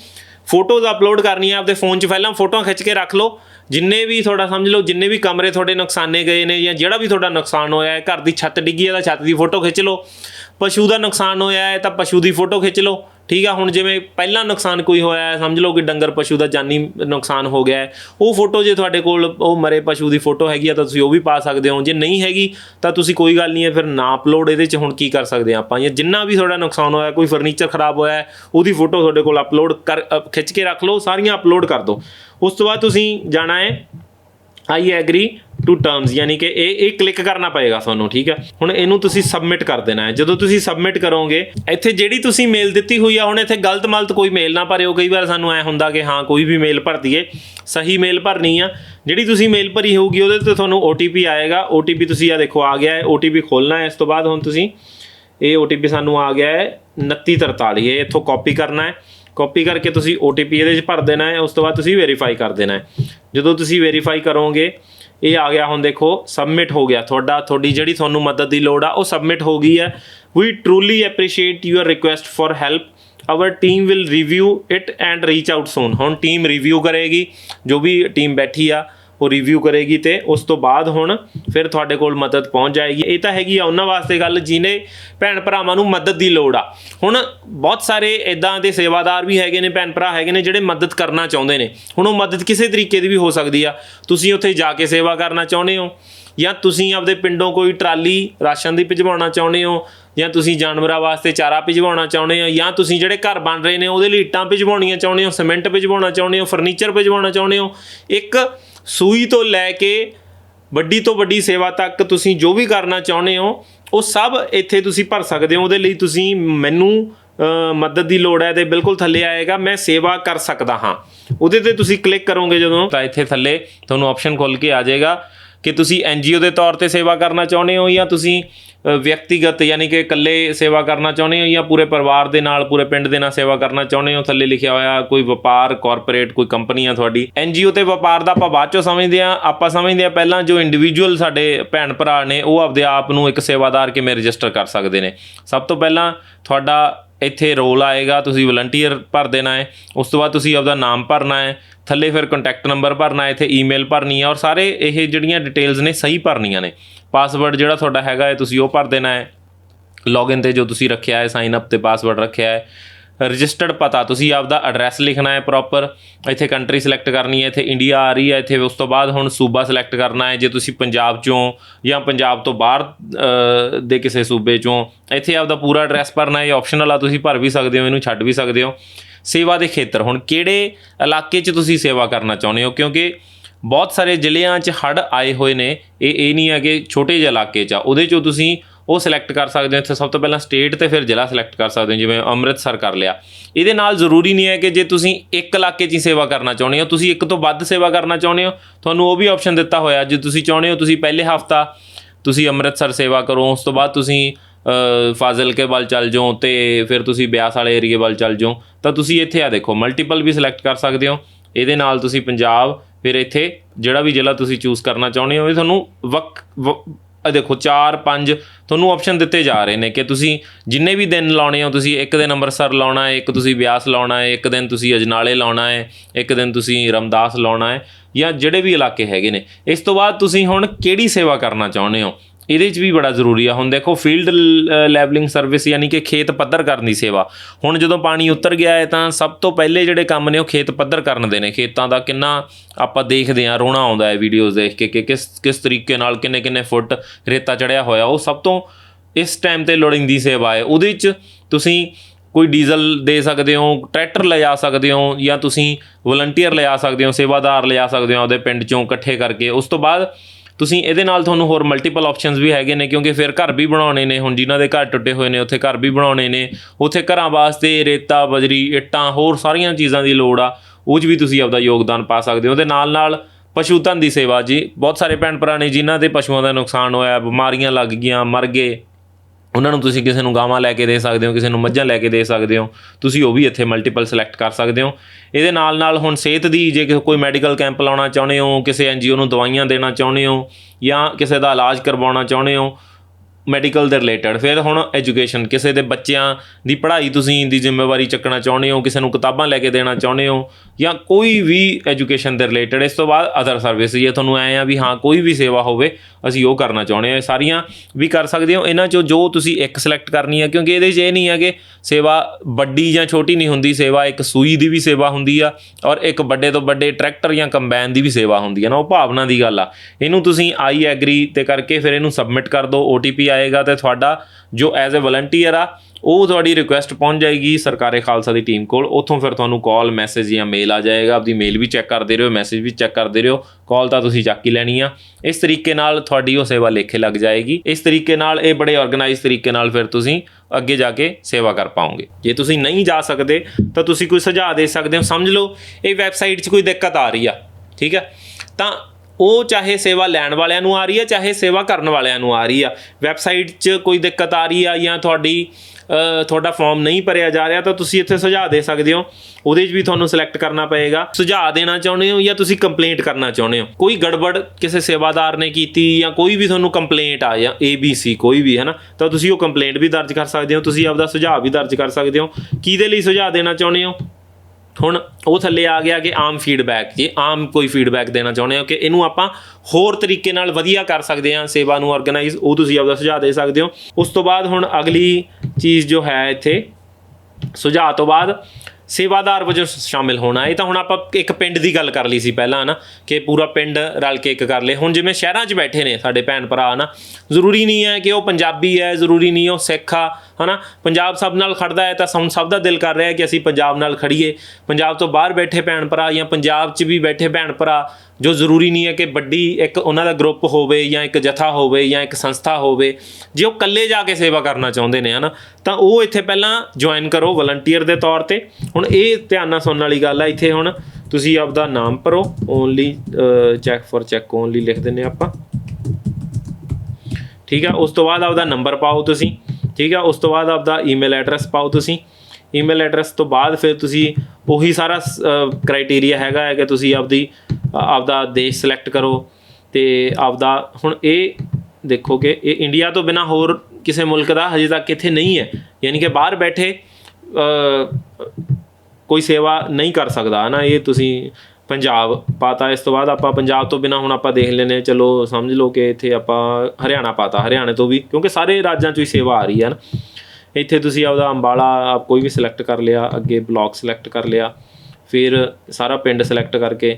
ਫੋਟੋਜ਼ ਅਪਲੋਡ ਕਰਨੀਆਂ ਆਪਦੇ ਫੋਨ 'ਚ ਪਹਿਲਾਂ ਫੋਟੋਆਂ ਖਿੱਚ ਕੇ ਰੱਖ ਲਓ। ਜਿੰਨੇ ਵੀ ਤੁਹਾਡਾ ਸਮਝ ਲਓ, ਜਿੰਨੇ ਵੀ ਕਮਰੇ ਤੁਹਾਡੇ ਨੁਕਸਾਨੇ ਗਏ ਨੇ ਜਾਂ ਜਿਹੜਾ ਵੀ ਤੁਹਾਡਾ ਨੁਕਸਾਨ ਹੋਇਆ ਹੈ, ਘਰ ਦੀ ਛੱਤ ਡਿੱਗੀ ਹੈ ਤਾਂ ਛੱਤ ਦੀ ਫੋਟੋ ਖਿੱਚ ਲਓ। ਪਸ਼ੂ ਦਾ ਨੁਕਸਾਨ ਹੋਇਆ ਹੈ ਤਾਂ ਪਸ਼ੂ ਦੀ ਫੋਟੋ ਖਿੱਚ ਲਓ। ਠੀਕ ਆ ਹੁਣ ਜਿਵੇਂ ਪਹਿਲਾਂ ਨੁਕਸਾਨ ਕੋਈ ਹੋਇਆ ਹੈ ਸਮਝ ਲਓ ਕਿ ਡੰਗਰ ਪਸ਼ੂ ਦਾ ਜਾਨੀ ਨੁਕਸਾਨ ਹੋ ਗਿਆ ਹੈ ਉਹ ਫੋਟੋ ਜੇ ਤੁਹਾਡੇ ਕੋਲ ਉਹ ਮਰੇ ਪਸ਼ੂ ਦੀ ਫੋਟੋ ਹੈਗੀ ਆ ਤਾਂ ਤੁਸੀਂ ਉਹ ਵੀ ਪਾ ਸਕਦੇ ਹੋ ਜੇ ਨਹੀਂ ਹੈਗੀ ਤਾਂ ਤੁਸੀਂ ਕੋਈ ਗੱਲ ਨਹੀਂ ਹੈ ਫਿਰ ਨਾ ਅਪਲੋਡ ਇਹਦੇ 'ਚ ਹੁਣ ਕੀ ਕਰ ਸਕਦੇ ਆ ਆਪਾਂ ਜਾਂ ਜਿੰਨਾ ਵੀ ਤੁਹਾਡਾ ਨੁਕਸਾਨ ਹੋਇਆ ਕੋਈ ਫਰਨੀਚਰ ਖਰਾਬ ਹੋਇਆ ਹੈ ਉਹਦੀ ਫੋਟੋ ਤੁਹਾਡੇ ਕੋਲ ਅਪਲੋਡ ਕਰ ਅ, ਖਿੱਚ ਕੇ ਰੱਖ ਲਓ ਸਾਰੀਆਂ ਅਪਲੋਡ ਕਰ ਦਿਓ ਉਸ ਤੋਂ ਬਾਅਦ ਤੁਸੀਂ ਜਾਣਾ ਹੈ ਆਈ ਐਗਰੀ ਟੂ ਟਰਮਸ ਯਾਨੀ ਕਿ ਇਹ ਇਹ ਕਲਿੱਕ ਕਰਨਾ ਪਏਗਾ ਤੁਹਾਨੂੰ, ਠੀਕ ਹੈ? ਹੁਣ ਇਹਨੂੰ ਤੁਸੀਂ ਸਬਮਿਟ ਕਰ ਦੇਣਾ ਹੈ। ਜਦੋਂ ਤੁਸੀਂ ਸਬਮਿਟ ਕਰੋਗੇ, ਇੱਥੇ ਜਿਹੜੀ ਤੁਸੀਂ ਮੇਲ ਦਿੱਤੀ ਹੋਈ ਆ, ਹੁਣ ਇੱਥੇ ਗਲਤ ਮਲਤ ਕੋਈ ਮੇਲ ਨਾ ਭਰਿਓ। ਕਈ ਵਾਰ ਸਾਨੂੰ ਐ ਹੁੰਦਾ ਕਿ ਹਾਂ, ਕੋਈ ਵੀ ਮੇਲ ਭਰ ਦਈਏ ਸਹੀ ਮੇਲ ਭਰਨੀ ਆ। ਜਿਹੜੀ ਤੁਸੀਂ ਮੇਲ ਭਰੀ ਹੋਊਗੀ, ਉਹਦੇ ਤੇ ਤੁਹਾਨੂੰ OTP ਆਏਗਾ। OTP ਤੁਸੀਂ ਆ ਦੇਖੋ, ਆ ਗਿਆ ਹੈ। OTP ਖੋਲਣਾ ਹੈ, ਇਸ ਤੋਂ ਬਾਅਦ ਹੁਣ ਤੁਸੀਂ ਇਹ OTP ਸਾਨੂੰ ਆ ਗਿਆ ਹੈ 2943 ਇਹ ਇੱਥੋਂ ਕਾਪੀ ਕਰਨਾ ਹੈ। ਕਾਪੀ ਕਰਕੇ ਤੁਸੀਂ OTP ਇਹਦੇ 'ਚ ਭਰ ਦੇਣਾ ਹੈ। ਉਸ ਤੋਂ ਬਾਅਦ ਤੁਸੀਂ ਵੈਰੀਫਾਈ ਕਰ ਦੇਣਾ ਹੈ। ਜਦੋਂ ਤੁਸੀਂ ਵੈਰੀਫਾਈ ਕਰੋਗੇ ਇਹ ਆ ਗਿਆ ਹੁਣ ਦੇਖੋ ਸਬਮਿਟ ਹੋ ਗਿਆ ਤੁਹਾਡਾ, ਤੁਹਾਡੀ ਜਿਹੜੀ ਤੁਹਾਨੂੰ ਮਦਦ ਦੀ ਲੋੜ ਆ, ਉਹ ਸਬਮਿਟ ਹੋ ਗਈ ਹੈ। We truly appreciate your request for help our team will review it and reach out soon ਹੁਣ ਟੀਮ ਰਿਵਿਊ ਕਰੇਗੀ, ਜੋ ਵੀ ਟੀਮ ਬੈਠੀ ਆ ਉਹ ਰਿਵਿਊ ਕਰੇਗੀ ਤੇ ਉਸ ਤੋਂ ਬਾਅਦ ਹੁਣ ਫਿਰ ਤੁਹਾਡੇ ਕੋਲ ਮਦਦ ਪਹੁੰਚ ਜਾਏਗੀ। ਇਹ ਤਾਂ ਹੈਗੀ ਆ ਉਹਨਾਂ ਵਾਸਤੇ ਗੱਲ ਜਿਨੇ ਭੈਣ ਭਰਾਵਾਂ ਨੂੰ ਮਦਦ ਦੀ ਲੋੜ ਆ। ਹੁਣ ਬਹੁਤ ਸਾਰੇ ਇਦਾਂ ਦੇ ਸੇਵਾਦਾਰ ਵੀ ਹੈਗੇ ਨੇ, ਭੈਣ ਭਰਾ ਹੈਗੇ ਨੇ ਜਿਹੜੇ ਮਦਦ ਕਰਨਾ ਚਾਹੁੰਦੇ ਨੇ। ਹੁਣ ਉਹ ਮਦਦ ਕਿਸੇ ਤਰੀਕੇ ਦੀ ਵੀ ਹੋ ਸਕਦੀ ਆ। ਤੁਸੀਂ ਉੱਥੇ ਜਾ ਕੇ ਸੇਵਾ ਕਰਨਾ ਚਾਹੁੰਦੇ ਹੋ ਜਾਂ ਤੁਸੀਂ ਆਪਦੇ ਪਿੰਡੋਂ ਕੋਈ ਟਰਾਲੀ ਰਾਸ਼ਨ ਦੀ ਭਿਜਵਾਉਣਾ ਚਾਹੁੰਦੇ ਹੋ ਜਾਂ ਤੁਸੀਂ ਜਾਨਵਰਾਂ ਵਾਸਤੇ ਚਾਰਾ ਭਿਜਵਾਉਣਾ ਚਾਹੁੰਦੇ ਹੋ ਜਾਂ ਤੁਸੀਂ ਜਿਹੜੇ ਘਰ ਬਣ ਰਹੇ ਨੇ ਉਹਦੇ ਲਈ ਇੱਟਾਂ ਭਿਜਵਾਉਣੀਆਂ ਚਾਹੁੰਦੇ ਹੋ, ਸੀਮੈਂਟ ਭਿਜਵਾਉਣਾ ਚਾਹੁੰਦੇ ਹੋ, ਫਰਨੀਚਰ ਭਿਜਵਾਉਣਾ ਚਾਹੁੰਦੇ ਹੋ, ਇੱਕ ਸੂਈ ਤੋਂ ਲੈ ਕੇ ਵੱਡੀ ਤੋਂ ਵੱਡੀ ਸੇਵਾ ਤੱਕ ਤੁਸੀਂ ਜੋ ਵੀ ਕਰਨਾ ਚਾਹੁੰਦੇ ਹੋ, ਉਹ ਸਭ ਇੱਥੇ ਤੁਸੀਂ ਭਰ ਸਕਦੇ ਹੋ। ਉਹਦੇ ਲਈ ਤੁਸੀਂ ਮੈਨੂੰ ਮਦਦ ਦੀ ਲੋੜ ਹੈ ਤੇ ਬਿਲਕੁਲ ਥੱਲੇ ਆਏਗਾ, ਮੈਂ ਸੇਵਾ ਕਰ ਸਕਦਾ ਹਾਂ। ਉਹਦੇ ਤੇ ਤੁਸੀਂ ਕਲਿੱਕ ਕਰੋਗੇ ਜਦੋਂ, ਤਾਂ ਇੱਥੇ ਥੱਲੇ ਤੁਹਾਨੂੰ ਆਪਸ਼ਨ ਖੁੱਲ ਕੇ ਆ ਜਾਏਗਾ ਕਿ ਤੁਸੀਂ ਐਨਜੀਓ ਦੇ ਤੌਰ ਤੇ ਸੇਵਾ ਕਰਨਾ ਚਾਹੁੰਦੇ ਹੋ ਜਾਂ ਤੁਸੀਂ ਵਿਅਕਤੀਗਤ ਯਾਨੀ ਕਿ ਇਕੱਲੇ ਸੇਵਾ ਕਰਨਾ ਚਾਹੁੰਦੇ ਹੋ ਜਾਂ ਪੂਰੇ ਪਰਿਵਾਰ ਦੇ ਨਾਲ, ਪੂਰੇ ਪਿੰਡ ਦੇ ਨਾਲ ਸੇਵਾ ਕਰਨਾ ਚਾਹੁੰਦੇ ਹੋ? ਥੱਲੇ ਲਿਖਿਆ ਹੋਇਆ, ਕੋਈ ਵਪਾਰ ਕਾਰਪੋਰੇਟ ਕੋਈ ਕੰਪਨੀ ਆ ਤੁਹਾਡੀ ਐਨਜੀਓ ਤੇ ਵਪਾਰ ਦਾ ਆਪਾਂ ਬਾਅਦ ਚੋਂ ਸਮਝਦੇ ਆ ਆਪਾਂ ਸਮਝਦੇ ਆ ਪਹਿਲਾਂ ਜੋ ਇੰਡੀਵਿਜੂਅਲ ਸਾਡੇ ਭੈਣ ਭਰਾ ਨੇ, ਉਹ ਆਪਦੇ ਆਪ ਨੂੰ ਇੱਕ ਸੇਵਾਦਾਰ ਕਿਵੇਂ ਰਜਿਸਟਰ ਕਰ ਸਕਦੇ ਨੇ। ਸਭ ਤੋਂ ਪਹਿਲਾਂ ਤੁਹਾਡਾ ਇੱਥੇ ਰੋਲ ਆਏਗਾ, ਤੁਸੀਂ ਵਲੰਟੀਅਰ ਭਰ ਦੇਣਾ ਹੈ। ਉਸ ਤੋਂ ਬਾਅਦ ਤੁਸੀਂ ਆਪਦਾ ਨਾਮ ਭਰਨਾ ਹੈ। ਥੱਲੇ ਫਿਰ ਕੰਟੈਕਟ ਨੰਬਰ ਭਰਨਾ ਹੈ, ਇੱਥੇ ਈਮੇਲ ਭਰਨੀ ਹੈ ਔਰ ਸਾਰੇ ਇਹ ਜਿਹੜੀਆਂ ਡਿਟੇਲਸ ਨੇ, ਸਹੀ ਭਰਨੀਆਂ ਨੇ। ਪਾਸਵਰਡ ਜਿਹੜਾ ਤੁਹਾਡਾ ਹੈਗਾ ਹੈ, ਤੁਸੀਂ ਉਹ ਭਰ ਦੇਣਾ ਹੈ। ਲੌਗਇਨ ਤੇ ਜੋ ਤੁਸੀਂ ਰੱਖਿਆ ਹੈ ਸਾਈਨ ਅਪ ਤੇ ਪਾਸਵਰਡ ਰੱਖਿਆ ਹੈ। ਰਜਿਸਟਰਡ ਪਤਾ, ਤੁਸੀਂ ਆਪਦਾ ਐਡਰੈਸ ਲਿਖਣਾ ਹੈ ਪ੍ਰੋਪਰ ਇੱਥੇ ਕੰਟਰੀ ਸਿਲੈਕਟ ਕਰਨੀ ਹੈ, ਇੱਥੇ ਇੰਡੀਆ ਆ ਰਹੀ ਹੈ, ਇੱਥੇ ਉਸ ਤੋਂ ਬਾਅਦ ਹੁਣ ਸੂਬਾ ਸਿਲੈਕਟ ਕਰਨਾ ਹੈ। ਜੇ ਤੁਸੀਂ ਪੰਜਾਬ ਚੋਂ ਜਾਂ ਪੰਜਾਬ ਤੋਂ ਬਾਹਰ ਦੇ ਕਿਸੇ ਸੂਬੇ ਚੋਂ ਇੱਥੇ ਆਪਦਾ ਪੂਰਾ ਐਡਰੈਸ ਭਰਨਾ ਹੈ, ਇਹ ਆਪਸ਼ਨਲ ਆ, ਤੁਸੀਂ ਭਰ ਵੀ ਸਕਦੇ ਹੋ, ਇਹਨੂੰ ਛੱਡ ਵੀ ਸਕਦੇ ਹੋ। ਸੇਵਾ ਦੇ ਖੇਤਰ, ਹੁਣ ਕਿਹੜੇ ਇਲਾਕੇ 'ਚ ਤੁਸੀਂ ਸੇਵਾ ਕਰਨਾ ਚਾਹੁੰਦੇ ਹੋ? ਕਿਉਂਕਿ ਬਹੁਤ ਸਾਰੇ ਜ਼ਿਲ੍ਹਿਆਂ 'ਚ ਹੜ੍ਹ ਆਏ ਹੋਏ ਨੇ। ਇਹ ਇਹ ਨਹੀਂ ਹੈ ਕਿ ਛੋਟੇ ਜਿਹੇ ਇਲਾਕੇ 'ਚ ਆ। ਉਹਦੇ 'ਚੋਂ ਤੁਸੀਂ ਉਹ ਸਿਲੈਕਟ ਕਰ ਸਕਦੇ ਹੋ। ਇੱਥੇ ਸਭ ਤੋਂ ਪਹਿਲਾਂ ਸਟੇਟ ਤੇ ਫਿਰ ਜ਼ਿਲ੍ਹਾ ਸਿਲੈਕਟ ਕਰ ਸਕਦੇ ਹੋ। ਜਿਵੇਂ ਅੰਮ੍ਰਿਤਸਰ ਕਰ ਲਿਆ। ਇਹਦੇ ਨਾਲ ਜ਼ਰੂਰੀ ਨਹੀਂ ਹੈ ਕਿ ਜੇ ਤੁਸੀਂ ਇੱਕ ਇਲਾਕੇ 'ਚ ਹੀ ਸੇਵਾ ਕਰਨਾ ਚਾਹੁੰਦੇ ਹੋ, ਤੁਸੀਂ ਇੱਕ ਤੋਂ ਵੱਧ ਸੇਵਾ ਕਰਨਾ ਚਾਹੁੰਦੇ ਹੋ, ਤੁਹਾਨੂੰ ਉਹ ਵੀ ਆਪਸ਼ਨ ਦਿੱਤਾ ਹੋਇਆ। ਜੇ ਤੁਸੀਂ ਚਾਹੁੰਦੇ ਹੋ ਤੁਸੀਂ ਪਹਿਲੇ ਹਫਤਾ ਤੁਸੀਂ ਅੰਮ੍ਰਿਤਸਰ ਸੇਵਾ ਕਰੋ, ਉਸ ਤੋਂ ਬਾਅਦ ਤੁਸੀਂ ਫਾਜ਼ਿਲਕੇ ਵੱਲ ਚੱਲ ਜਾਓ ਤੇ ਫਿਰ ਤੁਸੀਂ ਬਿਆਸ ਵਾਲੇ ਏਰੀਏ ਵੱਲ ਚੱਲ ਜਾਓ, ਤਾਂ ਤੁਸੀਂ ਇੱਥੇ ਆ ਦੇਖੋ ਮਲਟੀਪਲ ਵੀ ਸਿਲੈਕਟ ਕਰ ਸਕਦੇ ਹੋ। ਇਹਦੇ ਨਾਲ ਤੁਸੀਂ ਪੰਜਾਬ ਫਿਰ ਇੱਥੇ ਜਿਹੜਾ ਵੀ ਜ਼ਿਲ੍ਹਾ ਤੁਸੀਂ ਚੂਜ਼ ਕਰਨਾ ਚਾਹੁੰਦੇ ਹੋ, ਇਹ ਤੁਹਾਨੂੰ ਵਕ ਵ- ਆ ਦੇਖੋ 4 5 ਤੁਹਾਨੂੰ ਆਪਸ਼ਨ ਦਿੱਤੇ ਜਾ ਰਹੇ ਨੇ ਕਿ ਤੁਸੀਂ ਜਿੰਨੇ ਵੀ ਦਿਨ ਲਾਉਣੇ ਹੋ, ਤੁਸੀਂ ਇੱਕ ਦਿਨ ਅੰਮ੍ਰਿਤਸਰ ਲਾਉਣਾ ਹੈ, ਇੱਕ ਤੁਸੀਂ ਬਿਆਸ ਲਾਉਣਾ ਹੈ, ਇੱਕ ਦਿਨ ਤੁਸੀਂ ਅਜਨਾਲੇ ਲਾਉਣਾ ਹੈ, ਇੱਕ ਦਿਨ ਤੁਸੀਂ ਰਮਦਾਸ ਲਾਉਣਾ ਹੈ ਜਾਂ ਜਿਹੜੇ ਵੀ ਇਲਾਕੇ ਹੈਗੇ ਨੇ। ਇਸ ਤੋਂ ਬਾਅਦ ਤੁਸੀਂ ਹੁਣ ਕਿਹੜੀ ਸੇਵਾ ਕਰਨਾ ਚਾਹੁੰਦੇ ਹੋ? ਇਹਦੇ 'ਚ ਵੀ ਬੜਾ ਜ਼ਰੂਰੀ ਆ। ਹੁਣ ਦੇਖੋ ਫੀਲਡ ਲੈਵਲਿੰਗ ਸਰਵਿਸ ਯਾਨੀ ਕਿ ਖੇਤ ਪੱਧਰ ਕਰਨ ਦੀ ਸੇਵਾ। ਹੁਣ ਜਦੋਂ ਪਾਣੀ ਉਤਰ ਗਿਆ ਹੈ ਤਾਂ ਸਭ ਤੋਂ ਪਹਿਲੇ ਜਿਹੜੇ ਕੰਮ ਨੇ ਉਹ ਖੇਤ ਪੱਧਰ ਕਰਨ ਦੇ ਨੇ। ਖੇਤਾਂ ਦਾ ਕਿੰਨਾ ਆਪਾਂ ਦੇਖਦੇ ਆ ਰੋਣਾ ਆਉਂਦਾ ਹੈ ਵੀਡੀਓਜ਼ ਦੇਖ ਕੇ ਕਿ ਕਿਸ ਕਿਸ ਤਰੀਕੇ ਨਾਲ ਕਿੰਨੇ ਕਿੰਨੇ ਫੁੱਟ ਰੇਤਾ ਚੜਿਆ ਹੋਇਆ। ਉਹ ਸਭ ਤੋਂ ਇਸ ਟਾਈਮ ਤੇ ਲੋੜੀਂਦੀ ਸੇਵਾ ਹੈ। ਉਹਦੇ 'ਚ ਤੁਸੀਂ ਕੋਈ ਡੀਜ਼ਲ ਦੇ ਸਕਦੇ ਹੋ ਟਰੈਕਟਰ ਲਿਜਾ ਸਕਦੇ ਹੋ ਜਾਂ ਤੁਸੀਂ ਵਲੰਟੀਅਰ ਲਿਆ ਸਕਦੇ ਹੋ, ਸੇਵਾਦਾਰ ਲਿਆ ਸਕਦੇ ਹੋ ਉਹਦੇ ਪਿੰਡ ਚੋਂ ਇਕੱਠੇ ਕਰਕੇ। ਉਸ ਤੋਂ ਬਾਅਦ ਤੁਸੀਂ ਇਹਦੇ ਨਾਲ ਤੁਹਾਨੂੰ ਹੋਰ ਮਲਟੀਪਲ ਆਪਸ਼ਨਸ ਵੀ ਹੈਗੇ ਨੇ, ਕਿਉਂਕਿ ਫਿਰ ਘਰ ਵੀ ਬਣਾਉਣੇ ਨੇ, ਹੁਣ ਜਿਨ੍ਹਾਂ ਦੇ ਘਰ ਟੁੱਟੇ ਹੋਏ ਨੇ, ਉੱਥੇ ਘਰ ਵੀ ਬਣਾਉਣੇ ਨੇ, ਉੱਥੇ ਘਰਾਂ ਵਾਸਤੇ ਰੇਤਾ, ਬਜਰੀ, ਇੱਟਾਂ, ਹੋਰ ਸਾਰੀਆਂ ਚੀਜ਼ਾਂ ਦੀ ਲੋੜ ਆ, ਉਹ 'ਚ ਵੀ ਤੁਸੀਂ ਆਪਦਾ ਯੋਗਦਾਨ ਪਾ ਸਕਦੇ ਹੋ। ਤੇ ਨਾਲ ਨਾਲ ਪਸ਼ੂ ਧਨ ਦੀ ਸੇਵਾ ਜੀ, ਬਹੁਤ ਸਾਰੇ ਭੈਣ ਭਰਾ ਨੇ ਜਿਨ੍ਹਾਂ ਦੇ ਪਸ਼ੂਆਂ ਦਾ ਨੁਕਸਾਨ ਹੋਇਆ, ਬਿਮਾਰੀਆਂ ਲੱਗ ਗਈਆਂ, ਮਰ ਗਏ ਉਹਨਾਂ ਨੂੰ ਤੁਸੀਂ ਕਿਸੇ ਨੂੰ ਗਾਵਾਂ ਲੈ ਕੇ ਦੇ ਸਕਦੇ ਹੋ, ਕਿਸੇ ਨੂੰ ਮੱਝਾਂ ਲੈ ਕੇ ਦੇ ਸਕਦੇ ਹੋ, ਤੁਸੀਂ ਉਹ ਵੀ ਇੱਥੇ ਮਲਟੀਪਲ ਸਿਲੈਕਟ ਕਰ ਸਕਦੇ ਹੋ। ਇਹਦੇ ਨਾਲ ਨਾਲ ਹੁਣ ਸਿਹਤ ਦੀ ਜੇ ਕੋਈ ਮੈਡੀਕਲ ਕੈਂਪ ਲਾਉਣਾ ਚਾਹੁੰਦੇ ਹੋ, ਕਿਸੇ ਐਨਜੀਓ ਨੂੰ ਦਵਾਈਆਂ ਦੇਣਾ ਚਾਹੁੰਦੇ ਹੋ ਜਾਂ ਕਿਸੇ ਦਾ ਇਲਾਜ ਕਰਵਾਉਣਾ ਚਾਹੁੰਦੇ ਹੋ ਮੈਡੀਕਲ ਦੇ ਰਿਲੇਟਡ ਫਿਰ ਹੁਣ ਐਜੂਕੇਸ਼ਨ ਕਿਸੇ ਦੇ ਬੱਚਿਆਂ ਦੀ ਪੜ੍ਹਾਈ ਤੁਸੀਂ ਦੀ ਜ਼ਿੰਮੇਵਾਰੀ ਚੱਕਣਾ ਚਾਹੁੰਦੇ ਹੋ, ਕਿਸੇ ਨੂੰ ਕਿਤਾਬਾਂ ਲੈ ਕੇ ਦੇਣਾ ਚਾਹੁੰਦੇ ਹੋ, ਜਾਂ ਕੋਈ ਵੀ ਐਜੂਕੇਸ਼ਨ ਦੇ ਰਿਲੇਟਡ ਇਸ ਤੋਂ ਬਾਅਦ ਅਦਰ ਸਰਵਿਸ ਜੇ ਤੁਹਾਨੂੰ ਐ ਆ ਵੀ ਹਾਂ, ਕੋਈ ਵੀ ਸੇਵਾ ਹੋਵੇ, ਅਸੀਂ ਉਹ ਕਰਨਾ ਚਾਹੁੰਦੇ ਹਾਂ। ਇਹ ਸਾਰੀਆਂ ਵੀ ਕਰ ਸਕਦੇ ਹੋ। ਇਹਨਾਂ ਚੋਂ ਜੋ ਤੁਸੀਂ ਇੱਕ ਸਿਲੈਕਟ ਕਰਨੀ ਹੈ ਕਿਉਂਕਿ ਇਹਦੇ 'ਚ ਇਹ ਨਹੀਂ ਹੈ ਕਿ ਸੇਵਾ ਵੱਡੀ ਜਾਂ ਛੋਟੀ ਨਹੀਂ ਹੁੰਦੀ, ਸੇਵਾ ਇੱਕ ਸੂਈ ਦੀ ਵੀ ਸੇਵਾ ਹੁੰਦੀ ਆ, ਔਰ ਇੱਕ ਵੱਡੇ ਤੋਂ ਵੱਡੇ ਟਰੈਕਟਰ ਜਾਂ ਕੰਬਾਈਨ ਦੀ ਵੀ ਸੇਵਾ ਹੁੰਦੀ ਹੈ ਨਾ, ਉਹ ਭਾਵਨਾ ਦੀ ਗੱਲ ਆ। ਇਹਨੂੰ ਤੁਸੀਂ ਆਈ ਐਗਰੀ ਤੇ ਕਰਕੇ ਫਿਰ ਇਹਨੂੰ ਸਬਮਿਟ ਕਰ ਦਿਓ OTP ਆਏਗਾ ਤੇ ਤੁਹਾਡਾ ਜੋ ਐਜ਼ ਅ ਵਲੰਟੀਅਰ ਆ, ਉਹ ਤੁਹਾਡੀ ਰਿਕੁਐਸਟ ਪਹੁੰਚ ਜਾਏਗੀ ਸਰਕਾਰੇ ਖਾਲਸਾ ਦੀ ਟੀਮ ਕੋਲ। ਉੱਥੋਂ ਫਿਰ ਤੁਹਾਨੂੰ ਕਾਲ ਮੈਸੇਜ ਜਾਂ ਮੇਲ ਆ ਜਾਏਗਾ। ਆਪਦੀ ਮੇਲ ਵੀ ਚੈੱਕ ਕਰਦੇ ਰਹੋ ਮੈਸੇਜ ਵੀ ਚੈੱਕ ਕਰਦੇ ਰਹੋ। ਕਾਲ ਤਾਂ ਤੁਸੀਂ ਚੱਕ ਹੀ ਲੈਣੀ ਆ। ਇਸ ਤਰੀਕੇ ਨਾਲ ਤੁਹਾਡੀ ਉਹ ਸੇਵਾ ਲੇਖੇ ਲੱਗ ਜਾਏਗੀ। ਇਸ ਤਰੀਕੇ ਨਾਲ, ਇਹ ਬੜੇ ਆਰਗੇਨਾਈਜ਼ ਤਰੀਕੇ ਨਾਲ ਫਿਰ ਤੁਸੀਂ ਅੱਗੇ ਜਾ ਕੇ ਸੇਵਾ ਕਰ ਪਾਓਗੇ। ਜੇ ਤੁਸੀਂ ਨਹੀਂ ਜਾ ਸਕਦੇ, ਤਾਂ ਤੁਸੀਂ ਕੋਈ ਸੁਝਾਅ ਦੇ ਸਕਦੇ ਹੋ। ਸਮਝ ਲਓ, ਇਹ ਵੈਬਸਾਈਟ 'ਚ ਕੋਈ ਦਿੱਕਤ ਆ ਰਹੀ ਆ। ਠੀਕ ਹੈ ਤਾਂ ਉਹ ਚਾਹੇ ਸੇਵਾ ਲੈਣ ਵਾਲਿਆਂ ਨੂੰ ਆ ਰਹੀ ਹੈ, ਚਾਹੇ ਸੇਵਾ ਕਰਨ ਵਾਲਿਆਂ ਨੂੰ ਆ ਰਹੀ ਆ। ਵੈਬਸਾਈਟ 'ਚ ਕੋਈ ਦਿੱਕਤ ਆ ਰਹੀ ਆ ਜਾਂ ਤੁਹਾਡੀ ਤੁਹਾਡਾ ਫਾਰਮ ਨਹੀਂ ਭਰਿਆ ਜਾ ਰਿਹਾ, ਤਾਂ ਤੁਸੀਂ ਇੱਥੇ ਸੁਝਾਅ ਦੇ ਸਕਦੇ ਹੋ। ਉਹਦੇ 'ਚ ਵੀ ਤੁਹਾਨੂੰ ਸਿਲੈਕਟ ਕਰਨਾ ਪਏਗਾ। ਸੁਝਾਅ ਦੇਣਾ ਚਾਹੁੰਦੇ ਹੋ ਜਾਂ ਤੁਸੀਂ ਕੰਪਲੇਂਟ ਕਰਨਾ ਚਾਹੁੰਦੇ ਹੋ? ਕੋਈ ਗੜਬੜ ਕਿਸੇ ਸੇਵਾਦਾਰ ਨੇ ਕੀਤੀ ਜਾਂ ਕੋਈ ਵੀ ਤੁਹਾਨੂੰ ਕੰਪਲੇਂਟ ਆ ਜਾਂ ABC ਕੋਈ ਵੀ, ਹੈ ਨਾ? ਤਾਂ ਤੁਸੀਂ ਉਹ ਕੰਪਲੇਂਟ ਵੀ ਦਰਜ ਕਰ ਸਕਦੇ ਹੋ, ਤੁਸੀਂ ਆਪਦਾ ਸੁਝਾਅ ਵੀ ਦਰਜ ਕਰ ਸਕਦੇ ਹੋ। ਕਿਹਦੇ ਲਈ ਸੁਝਾਅ ਦੇਣਾ ਚਾਹੁੰਦੇ ਹੋ? ਹੁਣ ਉਹ ਥੱਲੇ ਆ ਗਿਆ ਕਿ ਆਮ ਫੀਡਬੈਕ ਜੇ ਆਮ ਕੋਈ ਫੀਡਬੈਕ ਦੇਣਾ ਚਾਹੁੰਦੇ ਹੋ ਕਿ ਇਹਨੂੰ ਆਪਾਂ ਹੋਰ ਤਰੀਕੇ ਨਾਲ ਵਧੀਆ ਕਰ ਸਕਦੇ ਹਾਂ, ਸੇਵਾ ਨੂੰ ਆਰਗੇਨਾਈਜ਼ ਉਹ ਤੁਸੀਂ ਆਪਦਾ ਸੁਝਾਅ ਦੇ ਸਕਦੇ ਹੋ। ਉਸ ਤੋਂ ਬਾਅਦ ਹੁਣ ਅਗਲੀ ਚੀਜ਼ ਜੋ ਹੈ ਇੱਥੇ, ਸੁਝਾਅ ਤੋਂ ਬਾਅਦ ਸੇਵਾਦਾਰ ਵਜੋਂ ਸ਼ਾਮਿਲ ਹੋਣਾ। ਇਹ ਤਾਂ ਹੁਣ ਆਪਾਂ ਇੱਕ ਪਿੰਡ ਦੀ ਗੱਲ ਕਰ ਲਈ ਸੀ ਪਹਿਲਾਂ ਨਾ ਕਿ ਪੂਰਾ ਪਿੰਡ ਰਲ ਕੇ ਇੱਕ ਕਰ ਲੇ ਹੁਣ ਜਿਵੇਂ ਸ਼ਹਿਰਾਂ 'ਚ ਬੈਠੇ ਨੇ ਸਾਡੇ ਭੈਣ ਭਰਾ ਨਾ ਜ਼ਰੂਰੀ ਨਹੀਂ ਹੈ ਕਿ ਉਹ ਪੰਜਾਬੀ ਹੈ, ਜ਼ਰੂਰੀ ਨਹੀਂ ਉਹ ਸਿੱਖ ਆ, ਹਨਾ? ਪੰਜਾਬ ਸਭ ਨਾਲ ਖੜਦਾ ਹੈ ਤਾਂ ਸਾਨੂੰ ਸਭ ਦਾ ਦਿਲ ਕਰ ਰਿਹਾ ਕਿ ਅਸੀਂ ਪੰਜਾਬ ਨਾਲ ਖੜੀਏ। ਪੰਜਾਬ ਤੋਂ ਬਾਹਰ ਬੈਠੇ ਭੈਣ ਭਰਾ ਜਾਂ ਪੰਜਾਬ 'ਚ ਵੀ ਬੈਠੇ ਭੈਣ ਭਰਾ ਜੋ ਜ਼ਰੂਰੀ ਨਹੀਂ ਹੈ ਕਿ ਵੱਡੀ ਇੱਕ ਉਹਨਾਂ ਦਾ ਗਰੁੱਪ ਹੋਵੇ ਜਾਂ ਇੱਕ ਜਥਾ ਹੋਵੇ ਜਾਂ ਇੱਕ ਸੰਸਥਾ ਹੋਵੇ, ਜੇ ਉਹ ਇਕੱਲੇ ਜਾ ਕੇ ਸੇਵਾ ਕਰਨਾ ਚਾਹੁੰਦੇ ਨੇ, ਹਨਾ, ਤਾਂ ਉਹ ਇੱਥੇ ਪਹਿਲਾਂ ਜੁਆਇਨ ਕਰੋ ਵਲੰਟੀਅਰ ਦੇ ਤੌਰ ਤੇ। ਹੁਣ ਇਹ ਧਿਆਨ ਨਾਲ ਸੁਣਨ ਵਾਲੀ ਗੱਲ ਆ ਇੱਥੇ ਹੁਣ, ਤੁਸੀਂ ਆਪਦਾ ਨਾਮ ਭਰੋ only check for check only ਲਿਖ ਦਿੰਨੇ ਆਪਾਂ। ਠੀਕ ਹੈ ਉਸ ਤੋਂ ਬਾਅਦ ਆਪਦਾ ਨੰਬਰ ਪਾਓ ਤੁਸੀਂ। ਠੀਕ ਆ, ਉਸ ਤੋਂ ਬਾਅਦ ਆਪਦਾ ਈਮੇਲ ਐਡਰੈਸ ਪਾਓ ਤੁਸੀਂ। ਈਮੇਲ ਐਡਰੈਸ ਤੋਂ ਬਾਅਦ ਫਿਰ ਤੁਸੀਂ ਉਹੀ ਸਾਰਾ ਕ੍ਰਾਈਟੇਰੀਆ ਹੈਗਾ ਹੈ ਕਿ ਤੁਸੀਂ ਆਪਦੀ ਆਪਦਾ ਦੇਸ਼ ਸਿਲੈਕਟ ਕਰੋ ਤੇ ਆਪਦਾ ਹੁਣ ਇਹ ਦੇਖੋ ਕਿ ਇਹ ਇੰਡੀਆ ਤੋਂ ਬਿਨਾ ਹੋਰ ਕਿਸੇ ਮੁਲਕ ਦਾ ਹਜੇ ਤੱਕ ਇੱਥੇ ਨਹੀਂ ਹੈ, ਯਾਨੀ ਕਿ ਬਾਹਰ ਬੈਠੇ ਕੋਈ ਸੇਵਾ ਨਹੀਂ ਕਰ ਸਕਦਾ ਨਾ ਇਹ ਤੁਸੀਂ ਪੰਜਾਬ ਪਾਤਾ, ਇਸ ਤੋਂ ਬਾਅਦ ਆਪਾਂ ਪੰਜਾਬ ਤੋਂ ਬਿਨਾ ਹੁਣ ਆਪਾਂ ਦੇਖ ਲੈਨੇ ਚਲੋ ਸਮਝ ਲਓ ਕਿ ਇੱਥੇ ਆਪਾਂ ਹਰਿਆਣਾ ਪਾਤਾ, ਹਰਿਆਣੇ ਤੋਂ ਵੀ, ਕਿਉਂਕਿ ਸਾਰੇ ਰਾਜਾਂ ਚੋਂ ਹੀ ਸੇਵਾ ਆ ਰਹੀ ਹੈ ਨਾ ਇੱਥੇ ਤੁਸੀਂ ਆਪਦਾ ਅੰਬਾਲਾ ਆਪ ਕੋਈ ਵੀ ਸਿਲੈਕਟ ਕਰ ਲਿਆ, ਅੱਗੇ ਬਲਾਕ ਸਿਲੈਕਟ ਕਰ ਲਿਆ, ਫਿਰ ਸਾਰਾ ਪਿੰਡ ਸਿਲੈਕਟ ਕਰਕੇ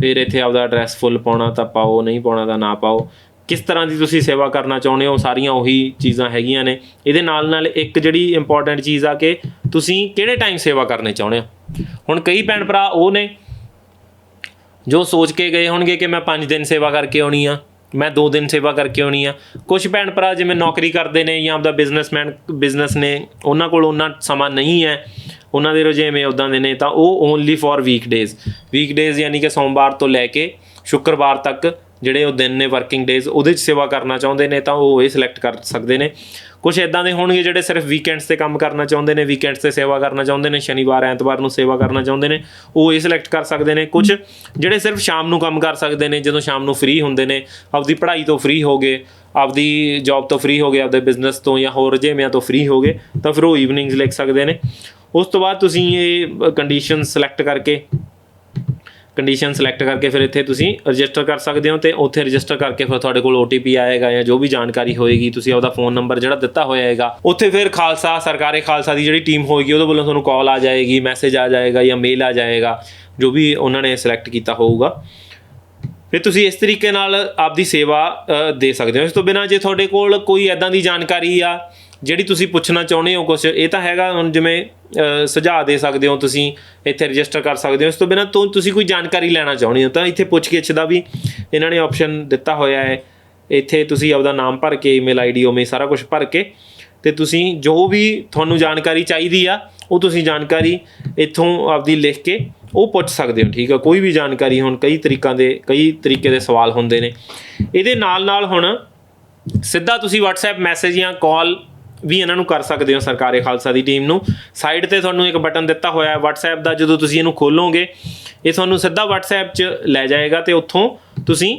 ਫਿਰ ਇੱਥੇ ਆਪਦਾ ਐਡਰੈਸ ਫੁੱਲ ਪਾਉਣਾ ਤਾਂ ਪਾਓ, ਨਹੀਂ ਪਾਉਣਾ ਤਾਂ ਨਾ ਪਾਓ। ਕਿਸ ਤਰ੍ਹਾਂ ਦੀ ਤੁਸੀਂ ਸੇਵਾ ਕਰਨਾ ਚਾਹੁੰਦੇ ਹੋ, ਸਾਰੀਆਂ ਉਹੀ ਚੀਜ਼ਾਂ ਹੈਗੀਆਂ ਨੇ। ਇਹਦੇ ਨਾਲ ਨਾਲ ਇੱਕ ਜਿਹੜੀ ਇੰਪੋਰਟੈਂਟ ਚੀਜ਼ ਆ ਕਿ ਤੁਸੀਂ ਕਿਹੜੇ ਟਾਈਮ ਸੇਵਾ ਕਰਨੀ ਚਾਹੁੰਦੇ ਹੋ? ਹੁਣ ਕਈ ਭੈਣ ਭਰਾ ਉਹ ਨੇ ਜੋ ਸੋਚ ਕੇ ਗਏ ਹੋਣਗੇ ਕਿ ਮੈਂ 5 ਦਿਨ ਸੇਵਾ ਕਰਕੇ ਆਉਣੀ ਆ, ਮੈਂ 2 ਦਿਨ ਸੇਵਾ ਕਰਕੇ ਆਉਣੀ ਆ। ਕੁਝ ਭੈਣ ਭਰਾ ਜਿਵੇਂ ਨੌਕਰੀ ਕਰਦੇ ਨੇ ਜਾਂ ਆਪਦਾ ਬਿਜ਼ਨਸਮੈਨ ਬਿਜ਼ਨਸ ਨੇ, ਉਹਨਾਂ ਕੋਲ ਉਹਨਾਂ ਸਮਾਂ ਨਹੀਂ ਹੈ। ਉਹਨਾਂ ਦੇ ਰੁਝੇਵੇਂ ਉਦਾਂ ਦੇ ਨੇ, ਤਾਂ ਉਹ ਓਨਲੀ ਫॉर ਵੀਕ ਡੇਜ਼ ਯਾਨੀ ਕਿ ਸੋਮਵਾਰ ਤੋਂ ਲੈ ਕੇ ਸ਼ੁੱਕਰਵਾਰ ਤੱਕ ਜਿਹੜੇ ਉਹ ਦਿਨ ਨੇ ਵਰਕਿੰਗ ਡੇਜ਼ ਉਹਦੇ 'ਚ ਸੇਵਾ ਕਰਨਾ ਚਾਹੁੰਦੇ ਨੇ, ਤਾਂ ਉਹ ਇਹ ਸਿਲੈਕਟ ਕਰ ਸਕਦੇ ਨੇ। ਕੁਝ ਇਦਾਂ ਦੇ ਹੋਣਗੇ ਜਿਹੜੇ ਸਿਰਫ ਵੀਕਐਂਡਸ ਤੇ ਕੰਮ ਕਰਨਾ ਚਾਹੁੰਦੇ ਨੇ ਵੀਕਐਂਡਸ ਤੇ ਸੇਵਾ ਕਰਨਾ ਚਾਹੁੰਦੇ ਨੇ, ਸ਼ਨੀਵਾਰ, ਐਤਵਾਰ ਨੂੰ ਸੇਵਾ ਕਰਨਾ ਚਾਹੁੰਦੇ ਨੇ, ਉਹ ਇਹ ਸਿਲੈਕਟ ਕਰ ਸਕਦੇ ਨੇ। ਕੁਝ ਜਿਹੜੇ ਸਿਰਫ ਸ਼ਾਮ ਨੂੰ ਕੰਮ ਕਰ ਸਕਦੇ ਨੇ, ਜਦੋਂ ਸ਼ਾਮ ਨੂੰ ਫ੍ਰੀ ਹੁੰਦੇ ਨੇ, ਆਪਦੀ ਪੜ੍ਹਾਈ ਤੋਂ ਫ੍ਰੀ ਹੋ ਗਏ, ਆਪਦੀ ਜੌਬ ਤੋਂ ਫ੍ਰੀ ਹੋ ਗਏ, ਆਪਦੇ ਬਿਜ਼ਨਸ ਤੋਂ ਜਾਂ ਹੋਰ ਰੁਝੇਵਿਆਂ ਤੋਂ ਫ੍ਰੀ ਹੋ ਗਏ, ਤਾਂ ਫਿਰ ਉਹ ਈਵਨਿੰਗਸ ਲਿਖ ਸਕਦੇ ਨੇ। ਉਸ ਤੋਂ ਬਾਅਦ ਤੁਸੀਂ ਇਹ ਕੰਡੀਸ਼ਨ ਸਿਲੈਕਟ ਕਰਕੇ ਕੰਡੀਸ਼ਨ ਸਿਲੈਕਟ ਕਰਕੇ ਫਿਰ ਇੱਥੇ ਤੁਸੀਂ ਰਜਿਸਟਰ ਕਰ ਸਕਦੇ ਹੋ ਤੇ ਉੱਥੇ ਰਜਿਸਟਰ ਕਰਕੇ ਫਿਰ ਤੁਹਾਡੇ ਕੋਲ OTP ਆਏਗਾ ਜਾਂ ਜੋ ਵੀ ਜਾਣਕਾਰੀ ਹੋਏਗੀ, ਤੁਸੀਂ ਆਪਦਾ ਫੋਨ ਨੰਬਰ ਜਿਹੜਾ ਦਿੱਤਾ ਹੋਇਆ ਹੈਗਾ, ਉੱਥੇ ਫਿਰ ਖਾਲਸਾ, ਸਰਕਾਰੀ ਖਾਲਸਾ ਦੀ ਜਿਹੜੀ ਟੀਮ ਹੋਏਗੀ, ਉਹਦੇ ਵੱਲੋਂ ਤੁਹਾਨੂੰ ਕਾਲ ਆ ਜਾਏਗੀ ਮੈਸੇਜ ਆ ਜਾਏਗਾ ਜਾਂ ਮੇਲ ਆ ਜਾਏਗਾ, ਜੋ ਵੀ ਉਹਨਾਂ ਨੇ ਸਿਲੈਕਟ ਕੀਤਾ ਹੋਊਗਾ। ਫਿਰ ਤੁਸੀਂ ਇਸ ਤਰੀਕੇ ਨਾਲ ਆਪਦੀ ਸੇਵਾ ਦੇ ਸਕਦੇ ਹੋ। ਇਸ ਤੋਂ ਬਿਨਾ ਜੇ ਤੁਹਾਡੇ ਕੋਲ ਕੋਈ ਐਦਾਂ ਦੀ ਜਾਣਕਾਰੀ ਆ, ਜਿਹੜੀ ਤੁਸੀਂ ਪੁੱਛਣਾ ਚਾਹੁੰਦੇ ਹੋ ਕੁਝ ਇਹ ਤਾਂ ਹੈਗਾ ਹੁਣ ਜਿਵੇਂ ਸੁਝਾਅ ਦੇ ਸਕਦੇ ਹੋ ਤੁਸੀਂ, ਇੱਥੇ ਰਜਿਸਟਰ ਕਰ ਸਕਦੇ ਹੋ। ਇਸ ਤੋਂ ਬਿਨਾਂ ਤੋਂ ਤੁਸੀਂ ਕੋਈ ਜਾਣਕਾਰੀ ਲੈਣਾ ਚਾਹੁੰਦੇ ਹੋ ਤਾਂ ਇੱਥੇ ਪੁੱਛ ਗਿੱਛ ਦਾ ਵੀ ਇਹਨਾਂ ਨੇ ਆਪਸ਼ਨ ਦਿੱਤਾ ਹੋਇਆ ਹੈ। ਇੱਥੇ ਤੁਸੀਂ ਆਪਦਾ ਨਾਮ ਭਰ ਕੇ ਈਮੇਲ ਆਈਡੀ ਉਵੇਂ ਸਾਰਾ ਕੁਝ ਭਰ ਕੇ ਤੇ ਤੁਸੀਂ ਜੋ ਵੀ ਤੁਹਾਨੂੰ ਜਾਣਕਾਰੀ ਚਾਹੀਦੀ ਆ, ਉਹ ਤੁਸੀਂ ਜਾਣਕਾਰੀ ਇੱਥੋਂ ਆਪਦੀ ਲਿਖ ਕੇ ਉਹ ਪੁੱਛ ਸਕਦੇ ਹੋ, ਠੀਕ ਆ? ਕੋਈ ਵੀ ਜਾਣਕਾਰੀ ਹੁਣ ਕਈ ਤਰੀਕਾਂ ਦੇ ਕਈ ਤਰੀਕੇ ਦੇ ਸਵਾਲ ਹੁੰਦੇ ਨੇ। ਇਹਦੇ ਨਾਲ ਨਾਲ ਹੁਣ ਸਿੱਧਾ ਤੁਸੀਂ WhatsApp ਮੈਸੇਜ ਜਾਂ ਕਾਲ ਵੀ ਇਹਨਾਂ ਨੂੰ ਕਰ ਸਕਦੇ ਹੋ ਸਰਕਾਰੀ ਖਾਲਸਾ ਦੀ ਟੀਮ ਨੂੰ। ਸਾਈਡ ਤੇ ਤੁਹਾਨੂੰ ਇੱਕ ਬਟਨ ਦਿੱਤਾ ਹੋਇਆ ਹੈ WhatsApp ਦਾ, ਜਦੋਂ ਤੁਸੀਂ ਇਹਨੂੰ ਖੋਲੋਗੇ, ਇਹ ਤੁਹਾਨੂੰ ਸਿੱਧਾ WhatsApp 'ਚ ਲੈ ਜਾਏਗਾ ਤੇ ਉੱਥੋਂ ਤੁਸੀਂ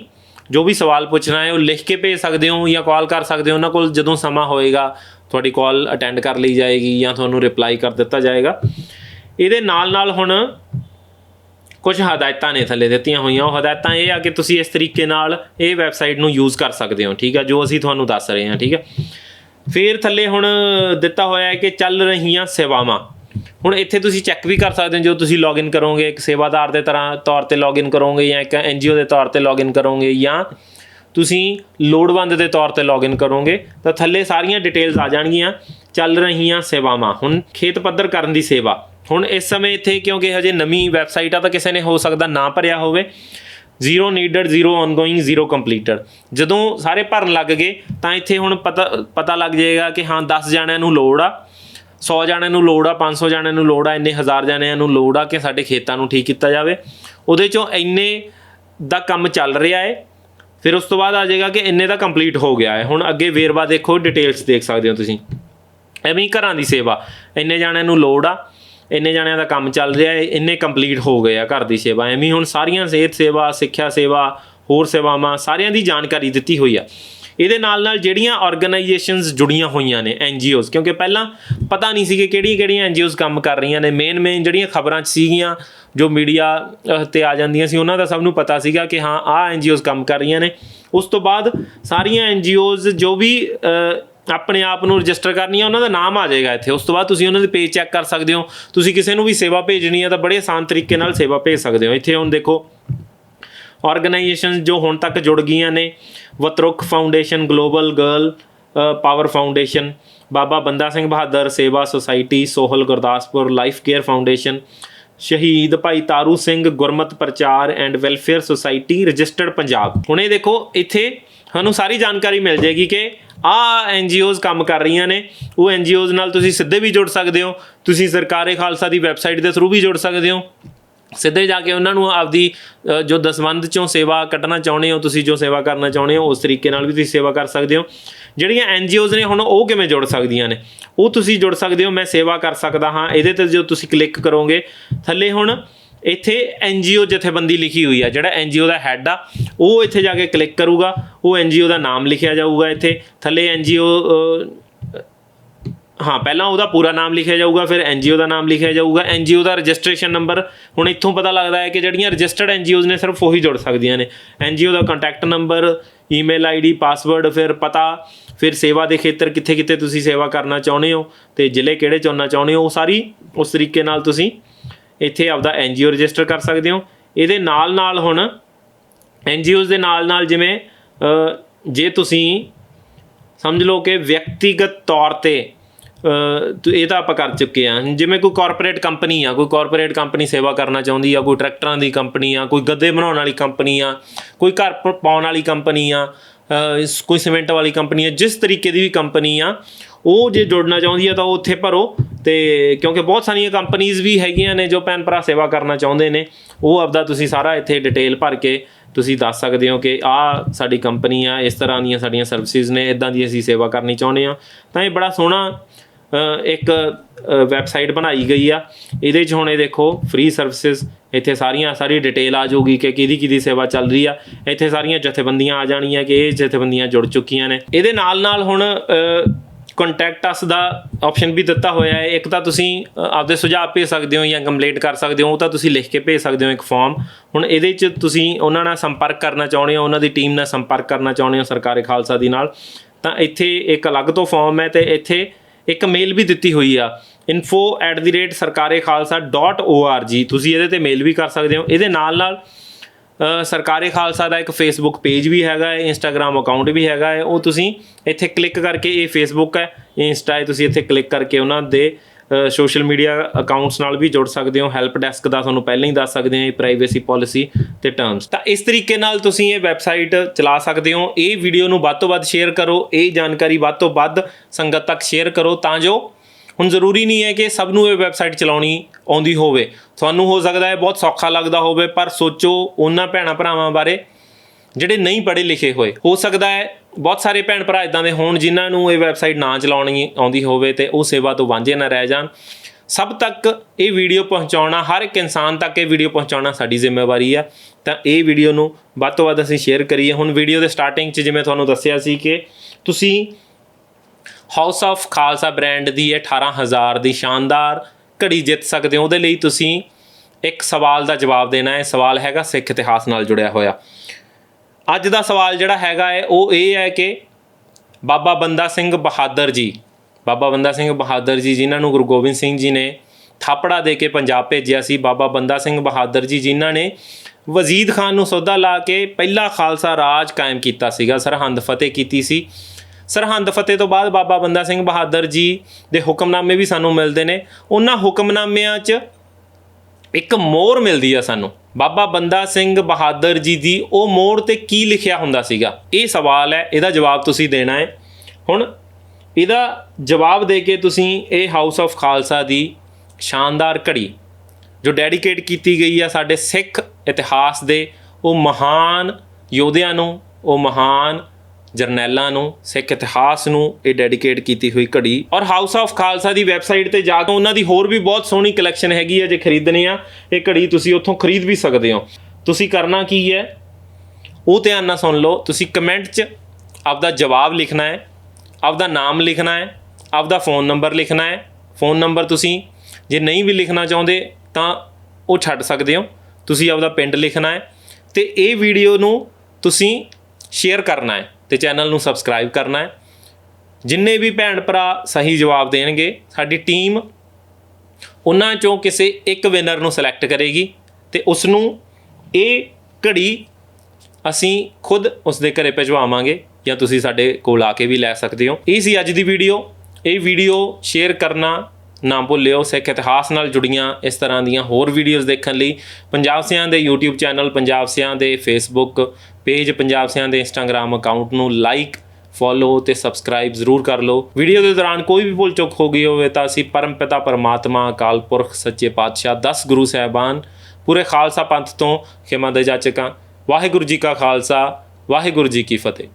ਜੋ ਵੀ ਸਵਾਲ ਪੁੱਛਣਾ ਹੈ, ਉਹ ਲਿਖ ਕੇ ਭੇਜ ਸਕਦੇ ਹੋ ਜਾਂ ਕਾਲ ਕਰ ਸਕਦੇ ਹੋ। ਉਹਨਾਂ ਕੋਲ ਜਦੋਂ ਸਮਾਂ ਹੋਏਗਾ, ਤੁਹਾਡੀ ਕਾਲ ਅਟੈਂਡ ਕਰ ਲਈ ਜਾਏਗੀ ਜਾਂ ਤੁਹਾਨੂੰ ਰਿਪਲਾਈ ਕਰ ਦਿੱਤਾ ਜਾਏਗਾ। ਇਹਦੇ ਨਾਲ ਨਾਲ ਹੁਣ ਕੁਝ ਹਦਾਇਤਾਂ ਨੇ ਥੱਲੇ ਦਿੱਤੀਆਂ ਹੋਈਆਂ। ਉਹ ਹਦਾਇਤਾਂ ਇਹ ਆ ਕਿ ਤੁਸੀਂ ਇਸ ਤਰੀਕੇ ਨਾਲ ਇਹ ਵੈਬਸਾਈਟ ਨੂੰ ਯੂਜ਼ ਕਰ ਸਕਦੇ ਹੋ, ਠੀਕ ਆ, ਜੋ ਅਸੀਂ ਤੁਹਾਨੂੰ ਦੱਸ ਰਹੇ ਹਾਂ, ਠੀਕ ਹੈ ਫਿਰ ਥੱਲੇ ਹੁਣ ਦਿੱਤਾ ਹੋਇਆ ਹੈ ਕਿ ਚੱਲ ਰਹੀਆਂ ਸੇਵਾਵਾਂ। ਹੁਣ ਇੱਥੇ ਤੁਸੀਂ ਚੈੱਕ ਵੀ ਕਰ ਸਕਦੇ ਹੋ ਜੋ ਤੁਸੀਂ ਲੌਗਇਨ ਕਰੋਗੇ, ਇੱਕ ਸੇਵਾਦਾਰ ਦੇ ਤਰ੍ਹਾਂ ਤੌਰ ਤੇ ਲੌਗਇਨ ਕਰੋਗੇ ਜਾਂ ਇੱਕ ਐਨਜੀਓ ਦੇ ਤੌਰ ਤੇ ਲੌਗਇਨ ਕਰੋਗੇ ਜਾਂ ਤੁਸੀਂ ਲੋੜਵੰਦ ਦੇ ਤੌਰ ਤੇ ਲੌਗਇਨ ਕਰੋਗੇ, ਤਾਂ ਥੱਲੇ ਸਾਰੀਆਂ ਡਿਟੇਲਸ ਆ ਜਾਣਗੀਆਂ, ਚੱਲ ਰਹੀਆਂ ਸੇਵਾਵਾਂ। ਹੁਣ ਖੇਤ ਪੱਧਰ ਕਰਨ ਦੀ ਸੇਵਾ। ਹੁਣ ਇਸ ਸਮੇਂ ਇੱਥੇ ਕਿਉਂਕਿ ਹਜੇ ਨਵੀਂ ਵੈਬਸਾਈਟ ਆ, ਤਾਂ ਕਿਸੇ ਨੇ ਹੋ ਸਕਦਾ ਨਾ ਭਰਿਆ ਹੋਵੇ। Zero needed zero ongoing zero completed ਜਦੋਂ ਸਾਰੇ ਭਰਨ ਲੱਗ ਗਏ, ਤਾਂ ਇੱਥੇ ਹੁਣ ਪਤਾ ਪਤਾ ਲੱਗ ਜਾਏਗਾ ਕਿ ਹਾਂ 10 ਜਣਿਆਂ ਨੂੰ ਲੋੜ ਆ 100 ਜਣਿਆਂ ਨੂੰ ਲੋੜ ਆ 500 ਜਣਿਆਂ ਨੂੰ ਲੋੜ ਆ, ਇੰਨੇ ਹਜ਼ਾਰ ਜਣਿਆਂ ਨੂੰ ਲੋੜ ਆ ਕਿ ਸਾਡੇ ਖੇਤਾਂ ਨੂੰ ਠੀਕ ਕੀਤਾ ਜਾਵੇ। ਉਹਦੇ ਚੋਂ ਇੰਨੇ ਦਾ ਕੰਮ ਚੱਲ ਰਿਹਾ ਹੈ, ਫਿਰ ਉਸ ਤੋਂ ਬਾਅਦ ਆ ਜਾਏਗਾ ਕਿ ਇੰਨੇ ਦਾ ਕੰਪਲੀਟ ਹੋ ਗਿਆ ਹੈ। ਹੁਣ ਅੱਗੇ ਵੇਰਵਾ ਦੇਖੋ ਡਿਟੇਲਸ ਦੇਖ ਸਕਦੇ ਹੋ ਤੁਸੀਂ। ਐਵੇਂ ਘਰਾਂ ਦੀ ਸੇਵਾ, ਇੰਨੇ ਜਣਿਆਂ ਨੂੰ ਲੋੜ ਆ ਇੰਨੇ ਜਾਣਿਆਂ ਦਾ ਕੰਮ ਚੱਲ ਰਿਹਾ ਹੈ, ਇੰਨੇ ਕੰਪਲੀਟ ਹੋ ਗਏ ਆ ਘਰ ਦੀ ਸੇਵਾ। ਐਵੇਂ ਹੁਣ ਸਾਰੀਆਂ ਸਿਹਤ ਸੇਵਾ, ਸਿੱਖਿਆ ਸੇਵਾ, ਹੋਰ ਸੇਵਾਵਾਂ ਸਾਰਿਆਂ ਦੀ ਜਾਣਕਾਰੀ ਦਿੱਤੀ ਹੋਈ ਆ। ਇਹਦੇ ਨਾਲ ਨਾਲ ਜਿਹੜੀਆਂ ਆਰਗੇਨਾਈਜੇਸ਼ਨਸ ਜੁੜੀਆਂ ਹੋਈਆਂ ਨੇ ਐਨਜੀਓਜ਼ ਕਿਉਂਕਿ ਪਹਿਲਾਂ ਪਤਾ ਨਹੀਂ ਸੀ ਕਿ ਕਿਹੜੀਆਂ ਕਿਹੜੀਆਂ ਐਨਜੀਓਜ਼ ਕੰਮ ਕਰ ਰਹੀਆਂ ਨੇ। ਮੇਨ ਮੇਨ ਜਿਹੜੀਆਂ ਖਬਰਾਂ 'ਚ ਸੀਗੀਆਂ, ਜੋ ਮੀਡੀਆ ਤੇ ਆ ਜਾਂਦੀਆਂ ਸੀ, ਉਹਨਾਂ ਦਾ ਸਭ ਨੂੰ ਪਤਾ ਸੀਗਾ ਕਿ ਹਾਂ, ਆਹ ਐਨਜੀਓਜ਼ ਕੰਮ ਕਰ ਰਹੀਆਂ ਨੇ। ਉਸ ਤੋਂ ਬਾਅਦ ਸਾਰੀਆਂ ਐਨਜੀਓਜ਼ ਜੋ ਵੀ ਆਪਣੇ ਆਪ ਨੂੰ ਰਜਿਸਟਰ ਕਰਨੀ ਆ, ਉਹਨਾਂ ਦਾ ਨਾਮ ਆ ਜਾਏਗਾ ਇੱਥੇ। ਉਸ ਤੋਂ ਬਾਅਦ ਤੁਸੀਂ ਉਹਨਾਂ ਦੇ ਪੇਜ ਚੈੱਕ ਕਰ ਸਕਦੇ ਹੋ। ਤੁਸੀਂ ਕਿਸੇ ਨੂੰ ਵੀ ਸੇਵਾ ਭੇਜਣੀ ਹੈ ਤਾਂ ਬੜੇ ਆਸਾਨ ਤਰੀਕੇ ਨਾਲ ਸੇਵਾ ਭੇਜ ਸਕਦੇ ਹੋ। ਇੱਥੇ ਹੁਣ ਦੇਖੋ ਆਰਗੇਨਾਈਜੇਸ਼ਨਸ ਜੋ ਹੁਣ ਤੱਕ ਜੁੜ ਗਈਆਂ ਨੇ, Vatrukh foundation global girl power foundation Baba Banda Singh Bahadur Seva society Sohal Gurdaspur life care foundation Shaheed Bhai Taru Singh Gurmat Prachar and welfare society, registered Punjab. ਹੁਣ ਇਹ ਦੇਖੋ, ਇੱਥੇ ਤੁਹਾਨੂੰ ਸਾਰੀ ਜਾਣਕਾਰੀ ਮਿਲ ਜਾਏਗੀ ਕਿ ਆ ਐਨਜੀਓਜ਼ ਕੰਮ ਕਰ ਰਹੀਆਂ ਨੇ। ਉਹ ਐਨਜੀਓਜ਼ ਨਾਲ ਤੁਸੀਂ ਸਿੱਧੇ ਵੀ ਜੁੜ ਸਕਦੇ ਹੋ। ਤੁਸੀਂ ਸਰਕਾਰੇ ਖਾਲਸਾ ਦੀ ਵੈਬਸਾਈਟ ਦੇ ਥਰੂ ਵੀ ਜੁੜ ਸਕਦੇ ਹੋ। ਸਿੱਧੇ ਜਾ ਕੇ ਉਹਨਾਂ ਨੂੰ ਆਪਦੀ ਜੋ ਦਸਵੰਧ ਚੋਂ ਸੇਵਾ ਕੱਢਣਾ ਚਾਹੁੰਦੇ ਹੋ, ਤੁਸੀਂ ਜੋ ਸੇਵਾ ਕਰਨਾ ਚਾਹੁੰਦੇ ਹੋ, ਉਸ ਤਰੀਕੇ ਨਾਲ ਵੀ ਤੁਸੀਂ ਸੇਵਾ ਕਰ ਸਕਦੇ ਹੋ। ਜਿਹੜੀਆਂ ਐਨਜੀਓਜ਼ ਨੇ ਹੁਣ ਉਹ ਕਿਵੇਂ ਜੁੜ ਸਕਦੀਆਂ ਨੇ? ਉਹ ਤੁਸੀਂ ਜੁੜ ਸਕਦੇ ਹੋ, ਮੈਂ ਸੇਵਾ ਕਰ ਸਕਦਾ ਹਾਂ, ਇਹਦੇ ਤੇ ਜੋ ਤੁਸੀਂ ਕਲਿੱਕ ਕਰੋਗੇ, ਥੱਲੇ ਹੁਣ ਇੱਥੇ ਐਨਜੀਓ ਜਥੇਬੰਦੀ ਲਿਖੀ ਹੋਈ ਆ, ਜਿਹੜਾ ਐਨਜੀਓ ਦਾ ਹੈੱਡ ਆ, ਉਹ ਇੱਥੇ ਜਾ ਕੇ ਕਲਿੱਕ ਕਰੂਗਾ, ਉਹ ਐਨਜੀਓ ਦਾ ਨਾਮ ਲਿਖਿਆ ਜਾਊਗਾ ਇੱਥੇ, ਥੱਲੇ ਐਨਜੀਓ ਹਾਂ, ਪਹਿਲਾਂ ਉਹਦਾ ਪੂਰਾ ਨਾਮ ਲਿਖਿਆ ਜਾਊਗਾ, ਫਿਰ ਐਨਜੀਓ ਦਾ ਨਾਮ ਲਿਖਿਆ ਜਾਊਗਾ। ਐਨਜੀਓ ਦਾ ਰਜਿਸਟ੍ਰੇਸ਼ਨ ਨੰਬਰ, ਹੁਣ ਇੱਥੋਂ ਪਤਾ ਲੱਗਦਾ ਹੈ ਕਿ ਜਿਹੜੀਆਂ ਰਜਿਸਟਰਡ ਐਨਜੀਓਜ਼ ਨੇ ਸਿਰਫ ਉਹੀ ਜੁੜ ਸਕਦੀਆਂ ਨੇ। ਐਨਜੀਓ ਦਾ contact number email ID password ਫਿਰ ਪਤਾ, ਫਿਰ ਸੇਵਾ ਦੇ ਖੇਤਰ ਕਿੱਥੇ ਕਿੱਥੇ ਤੁਸੀਂ ਸੇਵਾ ਕਰਨਾ ਚਾਹੁੰਦੇ ਹੋ ਤੇ ਜ਼ਿਲ੍ਹੇ ਕਿਹੜੇ ਚੁਣਨਾ ਚਾਹੁੰਦੇ ਹੋ, ਉਹ ਸਾਰੀ ਉਸ ਤਰੀਕੇ ਨਾਲ ਤੁਸੀਂ ਇੱਥੇ ਆਪਦਾ ਐਨਜੀਓ ਰਜਿਸਟਰ ਕਰ ਸਕਦੇ ਹੋ। ਇਹਦੇ ਨਾਲ ਨਾਲ ਹੁਣ ਐਨਜੀਓਜ਼ ਦੇ ਨਾਲ ਨਾਲ ਜਿਵੇਂ ਜੇ ਤੁਸੀਂ ਸਮਝ ਲਓ ਕਿ ਵਿਅਕਤੀਗਤ ਤੌਰ ਤੇ ਇਹ ਤਾਂ ਆਪਾਂ ਕਰ ਚੁੱਕੇ ਆ। ਜਿਵੇਂ ਕੋਈ ਕਾਰਪੋਰੇਟ ਕੰਪਨੀ ਆ, ਕੋਈ ਕਾਰਪੋਰੇਟ ਕੰਪਨੀ ਸੇਵਾ ਕਰਨਾ ਚਾਹੁੰਦੀ ਆ, ਕੋਈ ਟਰੈਕਟਰਾਂ ਦੀ ਕੰਪਨੀ ਆ, ਕੋਈ ਗੱਦੇ ਬਣਾਉਣ ਵਾਲੀ ਕੰਪਨੀ ਆ, ਕੋਈ ਘਰ ਪ- ਪਾਉਣ ਵਾਲੀ ਕੰਪਨੀ ਆ ਕੋਈ ਸੀਮੈਂਟ ਵਾਲੀ ਕੰਪਨੀ ਆ, ਜਿਸ ਤਰੀਕੇ ਦੀ ਵੀ ਕੰਪਨੀ ਆ, ਉਹ ਜੇ ਜੁੜਨਾ ਚਾਹੁੰਦੀ ਆ ਤਾਂ ਉਹ ਉੱਥੇ ਭਰੋ। ਤੇ ਕਿਉਂਕਿ ਬਹੁਤ ਸਾਰੀਆਂ ਕੰਪਨੀਆਂ ਵੀ ਹੈਗੀਆਂ ਨੇ ਜੋ ਭੈਣ ਭਰਾ ਸੇਵਾ ਕਰਨਾ ਚਾਹੁੰਦੇ ਨੇ। ਉਹ ਆਪਦਾ ਤੁਸੀਂ ਸਾਰਾ ਇੱਥੇ ਡਿਟੇਲ ਭਰ ਕੇ ਤੁਸੀਂ ਦੱਸ ਸਕਦੇ ਹੋ ਕਿ ਆ ਸਾਡੀ ਕੰਪਨੀ ਆ, ਇਸ ਤਰ੍ਹਾਂ ਦੀਆਂ ਸਾਡੀਆਂ ਸਰਵਿਸਿਜ਼ ਨੇ ਇਦਾਂ ਦੀ ਅਸੀਂ ਸੇਵਾ ਕਰਨੀ ਚਾਹੁੰਦੇ ਆ ਤਾਂ ਇਹ ਬੜਾ ਸੋਹਣਾ ਇੱਕ ਵੈਬਸਾਈਟ ਬਣਾਈ ਗਈ ਆ। ਇਹਦੇ 'ਚ ਹੁਣ ਇਹ ਦੇਖੋ ਫ੍ਰੀ ਸਰਵਿਸਿਜ਼ ਇੱਥੇ ਸਾਰੀਆਂ ਸਾਰੀ ਡਿਟੇਲ ਆ ਜਾਊਗੀ ਕਿ ਕਿਹਦੀ ਕਿਹਦੀ ਸੇਵਾ ਚੱਲ ਰਹੀ ਆ। ਇੱਥੇ ਸਾਰੀਆਂ ਜਥੇਬੰਦੀਆਂ ਆ ਜਾਣੀਆਂ ਕਿ ਇਹ ਜਥੇਬੰਦੀਆਂ ਜੁੜ ਚੁੱਕੀਆਂ ਨੇ। ਇਹਦੇ ਨਾਲ ਨਾਲ ਹੁਣ ਕੰਟੈਕਟ ਅਸ ਦਾ ਆਪਸ਼ਨ ਵੀ ਦਿੱਤਾ ਹੋਇਆ ਹੈ। ਇੱਕ ਤਾਂ ਤੁਸੀਂ ਆਪਦੇ ਸੁਝਾਅ ਭੇਜ ਸਕਦੇ ਹੋ ਜਾਂ ਕੰਪਲੇਂਟ ਕਰ ਸਕਦੇ ਹੋ, ਉਹ ਤਾਂ ਤੁਸੀਂ ਲਿਖ ਕੇ ਭੇਜ ਸਕਦੇ ਹੋ ਇੱਕ ਫਾਰਮ ਹੁਣ ਇਹਦੇ 'ਚ ਤੁਸੀਂ ਉਹਨਾਂ ਨਾਲ ਸੰਪਰਕ ਕਰਨਾ ਚਾਹੁੰਦੇ ਹੋ, ਉਹਨਾਂ ਦੀ ਟੀਮ ਨਾਲ ਸੰਪਰਕ ਕਰਨਾ ਚਾਹੁੰਦੇ ਹੋ ਸਰਕਾਰੀ ਖਾਲਸਾ ਦੀ ਨਾਲ। ਤਾਂ ਇੱਥੇ ਇੱਕ ਅਲੱਗ ਤੋਂ ਫਾਰਮ ਹੈ ਤੇ ਇੱਥੇ ਇੱਕ ਮੇਲ ਵੀ ਦਿੱਤੀ ਹੋਈ ਆ info@sarkarekhalsa.org ਤੁਸੀਂ ਇਹਦੇ ਤੇ ਮੇਲ ਵੀ ਕਰ ਸਕਦੇ ਹੋ। ਇਹਦੇ ਨਾਲ ਨਾਲ ਸਰਕਾਰੀ ਖਾਲਸਾ ਦਾ ਇੱਕ ਫੇਸਬੁੱਕ ਪੇਜ ਵੀ ਹੈਗਾ ਹੈ ਇੰਸਟਾਗ੍ਰam ਅਕਾਊਂਟ ਵੀ ਹੈਗਾ ਹੈ, ਉਹ ਤੁਸੀਂ ਇੱਥੇ ਕਲਿੱਕ ਕਰਕੇ, ਇਹ ਫੇਸਬੁੱਕ ਹੈ ਇੰਸਟਾ ਹੈ, ਤੁਸੀਂ ਇੱਥੇ ਕਲਿੱਕ ਕਰਕੇ ਉਹਨਾਂ ਦੇ ਸੋਸ਼ਲ ਮੀਡੀਆ ਅਕਾਊਂਟਸ ਨਾਲ ਵੀ ਜੁੜ ਸਕਦੇ ਹੋ। ਹੈਲਪ ਡੈਸਕ ਦਾ ਤੁਹਾਨੂੰ ਪਹਿਲਾਂ ਹੀ ਦੱਸ ਸਕਦੇ ਹਾਂ ਇਹ ਪ੍ਰਾਈਵੇਸੀ ਪਾਲਿਸੀ ਤੇ ਟਰਮਸ ਤਾਂ ਇਸ ਤਰੀਕੇ ਨਾਲ ਤੁਸੀਂ ਇਹ ਵੈਬਸਾਈਟ ਚਲਾ ਸਕਦੇ ਹੋ। ਇਹ ਵੀਡੀਓ ਨੂੰ ਵੱਧ ਤੋਂ ਵੱਧ ਸ਼ੇਅਰ ਕਰੋ। ਇਹ ਜਾਣਕਾਰੀ ਵੱਧ ਤੋਂ ਵੱਧ ਸੰਗਤ ਤੱਕ ਸ਼ੇਅਰ ਕਰੋ ਤਾਂ ਜੋ ਹੁਣ ਜ਼ਰੂਰੀ ਨਹੀਂ ਹੈ ਕਿ ਸਭ ਨੂੰ ਇਹ ਵੈਬਸਾਈਟ ਚਲਾਉਣੀ ਆਉਂਦੀ ਹੋਵੇ। ਤੁਹਾਨੂੰ ਹੋ ਸਕਦਾ ਹੈ ਬਹੁਤ ਸੌਖਾ ਲੱਗਦਾ ਹੋਵੇ, ਪਰ ਸੋਚੋ ਉਹਨਾਂ ਭੈਣਾਂ ਭਰਾਵਾਂ ਬਾਰੇ ਜਿਹੜੇ ਨਹੀਂ ਪੜ੍ਹੇ ਲਿਖੇ ਹੋਏ, ਹੋ ਸਕਦਾ ਹੈ ਬਹੁਤ ਸਾਰੇ ਭੈਣ ਭਰਾ ਇਦਾਂ ਦੇ ਹੋਣ ਜਿਨ੍ਹਾਂ ਨੂੰ ਇਹ ਵੈਬਸਾਈਟ ਨਾ ਚਲਾਉਣੀ ਆਉਂਦੀ ਹੋਵੇ ਤੇ ਉਹ ਸੇਵਾ ਤੋਂ ਵਾਂਝੇ ਨਾ ਰਹਿ ਜਾਣ। ਸਭ ਤੱਕ ਇਹ ਵੀਡੀਓ ਪਹੁੰਚਾਉਣਾ, ਹਰ ਇੱਕ ਇਨਸਾਨ ਤੱਕ ਇਹ ਵੀਡੀਓ ਪਹੁੰਚਾਉਣਾ ਸਾਡੀ ਜ਼ਿੰਮੇਵਾਰੀ ਆ। ਤਾਂ ਇਹ ਵੀਡੀਓ ਨੂੰ ਵੱਧ ਤੋਂ ਵੱਧ ਅਸੀਂ ਸ਼ੇਅਰ ਕਰੀਏ। ਹੁਣ ਵੀਡੀਓ ਦੇ ਸਟਾਰਟਿੰਗ 'ਚ ਜਿਵੇਂ ਤੁਹਾਨੂੰ ਦੱਸਿਆ ਸੀ ਕਿ ਤੁਸੀਂ ਹਾਊਸ ਆਫ ਖਾਲਸਾ ਬ੍ਰਾਂਡ ਦੀ ਇਹ 18000 ਦੀ ਸ਼ਾਨਦਾਰ ਘੜੀ ਜਿੱਤ ਸਕਦੇ ਹੋ। ਉਹਦੇ ਲਈ ਤੁਸੀਂ ਇੱਕ ਸਵਾਲ ਦਾ ਜਵਾਬ ਦੇਣਾ ਹੈ। ਸਵਾਲ ਹੈਗਾ ਸਿੱਖ ਇਤਿਹਾਸ ਨਾਲ ਜੁੜਿਆ ਹੋਇਆ। ਅੱਜ ਦਾ ਸਵਾਲ ਜਿਹੜਾ ਹੈਗਾ ਹੈ, ਉਹ ਇਹ ਹੈ ਕਿ ਬਾਬਾ ਬੰਦਾ ਸਿੰਘ ਬਹਾਦਰ ਜੀ, ਬਾਬਾ ਬੰਦਾ ਸਿੰਘ ਬਹਾਦਰ ਜੀ ਜਿਨ੍ਹਾਂ ਨੂੰ ਗੁਰੂ ਗੋਬਿੰਦ ਸਿੰਘ ਜੀ ਨੇ ਥਾਪੜਾ ਦੇ ਕੇ ਪੰਜਾਬ ਭੇਜਿਆ ਸੀ, ਬਾਬਾ ਬੰਦਾ ਸਿੰਘ ਬਹਾਦਰ ਜੀ ਜਿਨ੍ਹਾਂ ਨੇ ਵਜ਼ੀਦ ਖਾਨ ਨੂੰ ਸੌਦਾ ਲਾ ਕੇ ਪਹਿਲਾ ਖਾਲਸਾ ਰਾਜ ਕਾਇਮ ਕੀਤਾ ਸੀਗਾ, ਸਰਹੰਦ ਫਤਿਹ ਕੀਤੀ ਸੀ। ਸਰਹੰਦ ਫਤਿਹ ਤੋਂ ਬਾਅਦ ਬਾਬਾ ਬੰਦਾ ਸਿੰਘ ਬਹਾਦਰ ਜੀ ਦੇ ਹੁਕਮਨਾਮੇ ਵੀ ਸਾਨੂੰ ਮਿਲਦੇ ਨੇ। ਉਹਨਾਂ ਹੁਕਮਨਾਮਿਆਂ 'ਚ ਇੱਕ ਮੋਹਰ ਮਿਲਦੀ ਆ ਸਾਨੂੰ। ਬਾਬਾ ਬੰਦਾ ਸਿੰਘ ਬਹਾਦਰ ਜੀ ਦੀ ਉਹ ਮੋਹਰ ਤੇ ਕੀ ਲਿਖਿਆ ਹੁੰਦਾ ਸੀਗਾ? ਇਹ ਸਵਾਲ ਹੈ, ਇਹਦਾ ਜਵਾਬ ਤੁਸੀਂ ਦੇਣਾ ਹੈ। ਹੁਣ ਇਹਦਾ ਜਵਾਬ ਦੇ ਕੇ ਤੁਸੀਂ ਇਹ ਹਾਊਸ ਆਫ ਖਾਲਸਾ ਦੀ ਸ਼ਾਨਦਾਰ ਘੜੀ, ਜੋ ਡੈਡੀਕੇਟ ਕੀਤੀ ਗਈ ਆ ਸਾਡੇ ਸਿੱਖ ਇਤਿਹਾਸ ਦੇ, ਉਹ ਮਹਾਨ ਯੋਧਿਆਂ ਨੂੰ, ਉਹ ਮਹਾਨ ਜਰਨੈਲਾਂ ਨੂੰ, ਸਿੱਖ ਇਤਿਹਾਸ ਨੂੰ ਇਹ ਡੈਡੀਕੇਟ ਕੀਤੀ ਹੋਈ ਘੜੀ। ਔਰ ਹਾਊਸ ਆਫ ਖਾਲਸਾ ਦੀ ਵੈਬਸਾਈਟ ਤੇ ਜਾ ਕੇ ਉਹਨਾਂ ਦੀ ਹੋਰ ਵੀ ਬਹੁਤ ਸੋਹਣੀ ਕਲੈਕਸ਼ਨ ਹੈਗੀ ਹੈ, ਜੇ ਖਰੀਦਣੀ ਆ, ਇਹ ਘੜੀ ਤੁਸੀਂ ਉੱਥੋਂ ਖਰੀਦ ਵੀ ਸਕਦੇ ਹੋ। ਤੁਸੀਂ ਕਰਨਾ ਕੀ ਹੈ? ਉਹ ਧਿਆਨ ਨਾਲ ਸੁਣ ਲਓ, ਤੁਸੀਂ ਕਮੈਂਟ 'ਚ ਆਪਦਾ ਜਵਾਬ ਲਿਖਣਾ ਹੈ, ਆਪਦਾ ਨਾਮ ਲਿਖਣਾ ਹੈ, ਆਪਦਾ ਫੋਨ ਨੰਬਰ ਲਿਖਣਾ ਹੈ। ਫੋਨ ਨੰਬਰ ਤੁਸੀਂ ਜੇ ਨਹੀਂ ਵੀ ਲਿਖਣਾ ਚਾਹੁੰਦੇ, ਤਾਂ ਉਹ ਛੱਡ ਸਕਦੇ ਹੋ। ਤੁਸੀਂ ਆਪਦਾ ਪਿੰਡ ਲਿਖਣਾ ਹੈ। ਤੇ ਇਹ ਵੀਡੀਓ ਨੂੰ ਤੁਸੀਂ ਸ਼ੇਅਰ ਕਰਨਾ ਹੈ ਤੇ ਚੈਨਲ ਨੂੰ ਸਬਸਕ੍ਰਾਈਬ ਕਰਨਾ ਹੈ। ਜਿੰਨੇ ਵੀ ਭੈਣ ਭਰਾ ਸਹੀ ਜਵਾਬ ਦੇਣਗੇ, ਸਾਡੀ ਟੀਮ ਉਹਨਾਂ ਚੋਂ ਕਿਸੇ ਇੱਕ ਵਿਨਰ ਨੂੰ ਸਿਲੈਕਟ ਕਰੇਗੀ ਤੇ ਉਸ ਨੂੰ ਇਹ ਘੜੀ ਅਸੀਂ ਖੁਦ ਉਸ ਦੇ ਘਰੇ ਭਿਜਵਾਵਾਂਗੇ ਜਾਂ ਤੁਸੀਂ ਸਾਡੇ ਕੋਲ ਆ ਕੇ ਵੀ ਲੈ ਸਕਦੇ ਹੋ। ਇਹ ਸੀ ਅੱਜ ਦੀ ਵੀਡੀਓ ਇਹ ਵੀਡੀਓ ਸ਼ੇਅਰ ਕਰਨਾ ਨਾ ਭੁੱਲਿਓ, ਸਿੱਖ ਇਤਿਹਾਸ ਨਾਲ ਜੁੜੀਆਂ ਇਸ ਤਰ੍ਹਾਂ ਦੀਆਂ ਹੋਰ ਵੀਡੀਓਜ਼ ਦੇਖਣ ਲਈ। ਪੰਜਾਬ ਸਿਆਂ ਦੇ YouTube ਚੈਨਲ ਪੰਜਾਬ ਸਿਆਂ ਦੇ Facebook ਪੇਜ ਪੰਜਾਬ ਸਿਆਂ ਦੇ Instagram ਅਕਾਊਂਟ ਨੂੰ ਲਾਈਕ, ਫੋਲੋ ਤੇ ਸਬਸਕ੍ਰਾਈਬ ਜ਼ਰੂਰ ਕਰ ਲਓ। ਵੀਡੀਓ ਦੇ ਦੌਰਾਨ ਕੋਈ ਵੀ ਭੁੱਲ ਚੁੱਕ ਹੋ ਗਈ ਹੋਵੇ ਤਾਂ ਅਸੀਂ ਪਰਮਪਿਤਾ ਪਰਮਾਤਮਾ, ਅਕਾਲ ਪੁਰਖ, ਸੱਚੇ ਪਾਤਸ਼ਾਹ 10 ਗੁਰੂ ਸਾਹਿਬਾਨ, ਪੂਰੇ ਖਾਲਸਾ ਪੰਥ ਤੋਂ ਖਿਮਾ ਦੇ ਜਾਚਕਾਂ। ਵਾਹਿਗੁਰੂ ਜੀ ਕਾ ਖਾਲਸਾ, ਵਾਹਿਗੁਰੂ ਜੀ ਕੀ ਫਤਿਹ।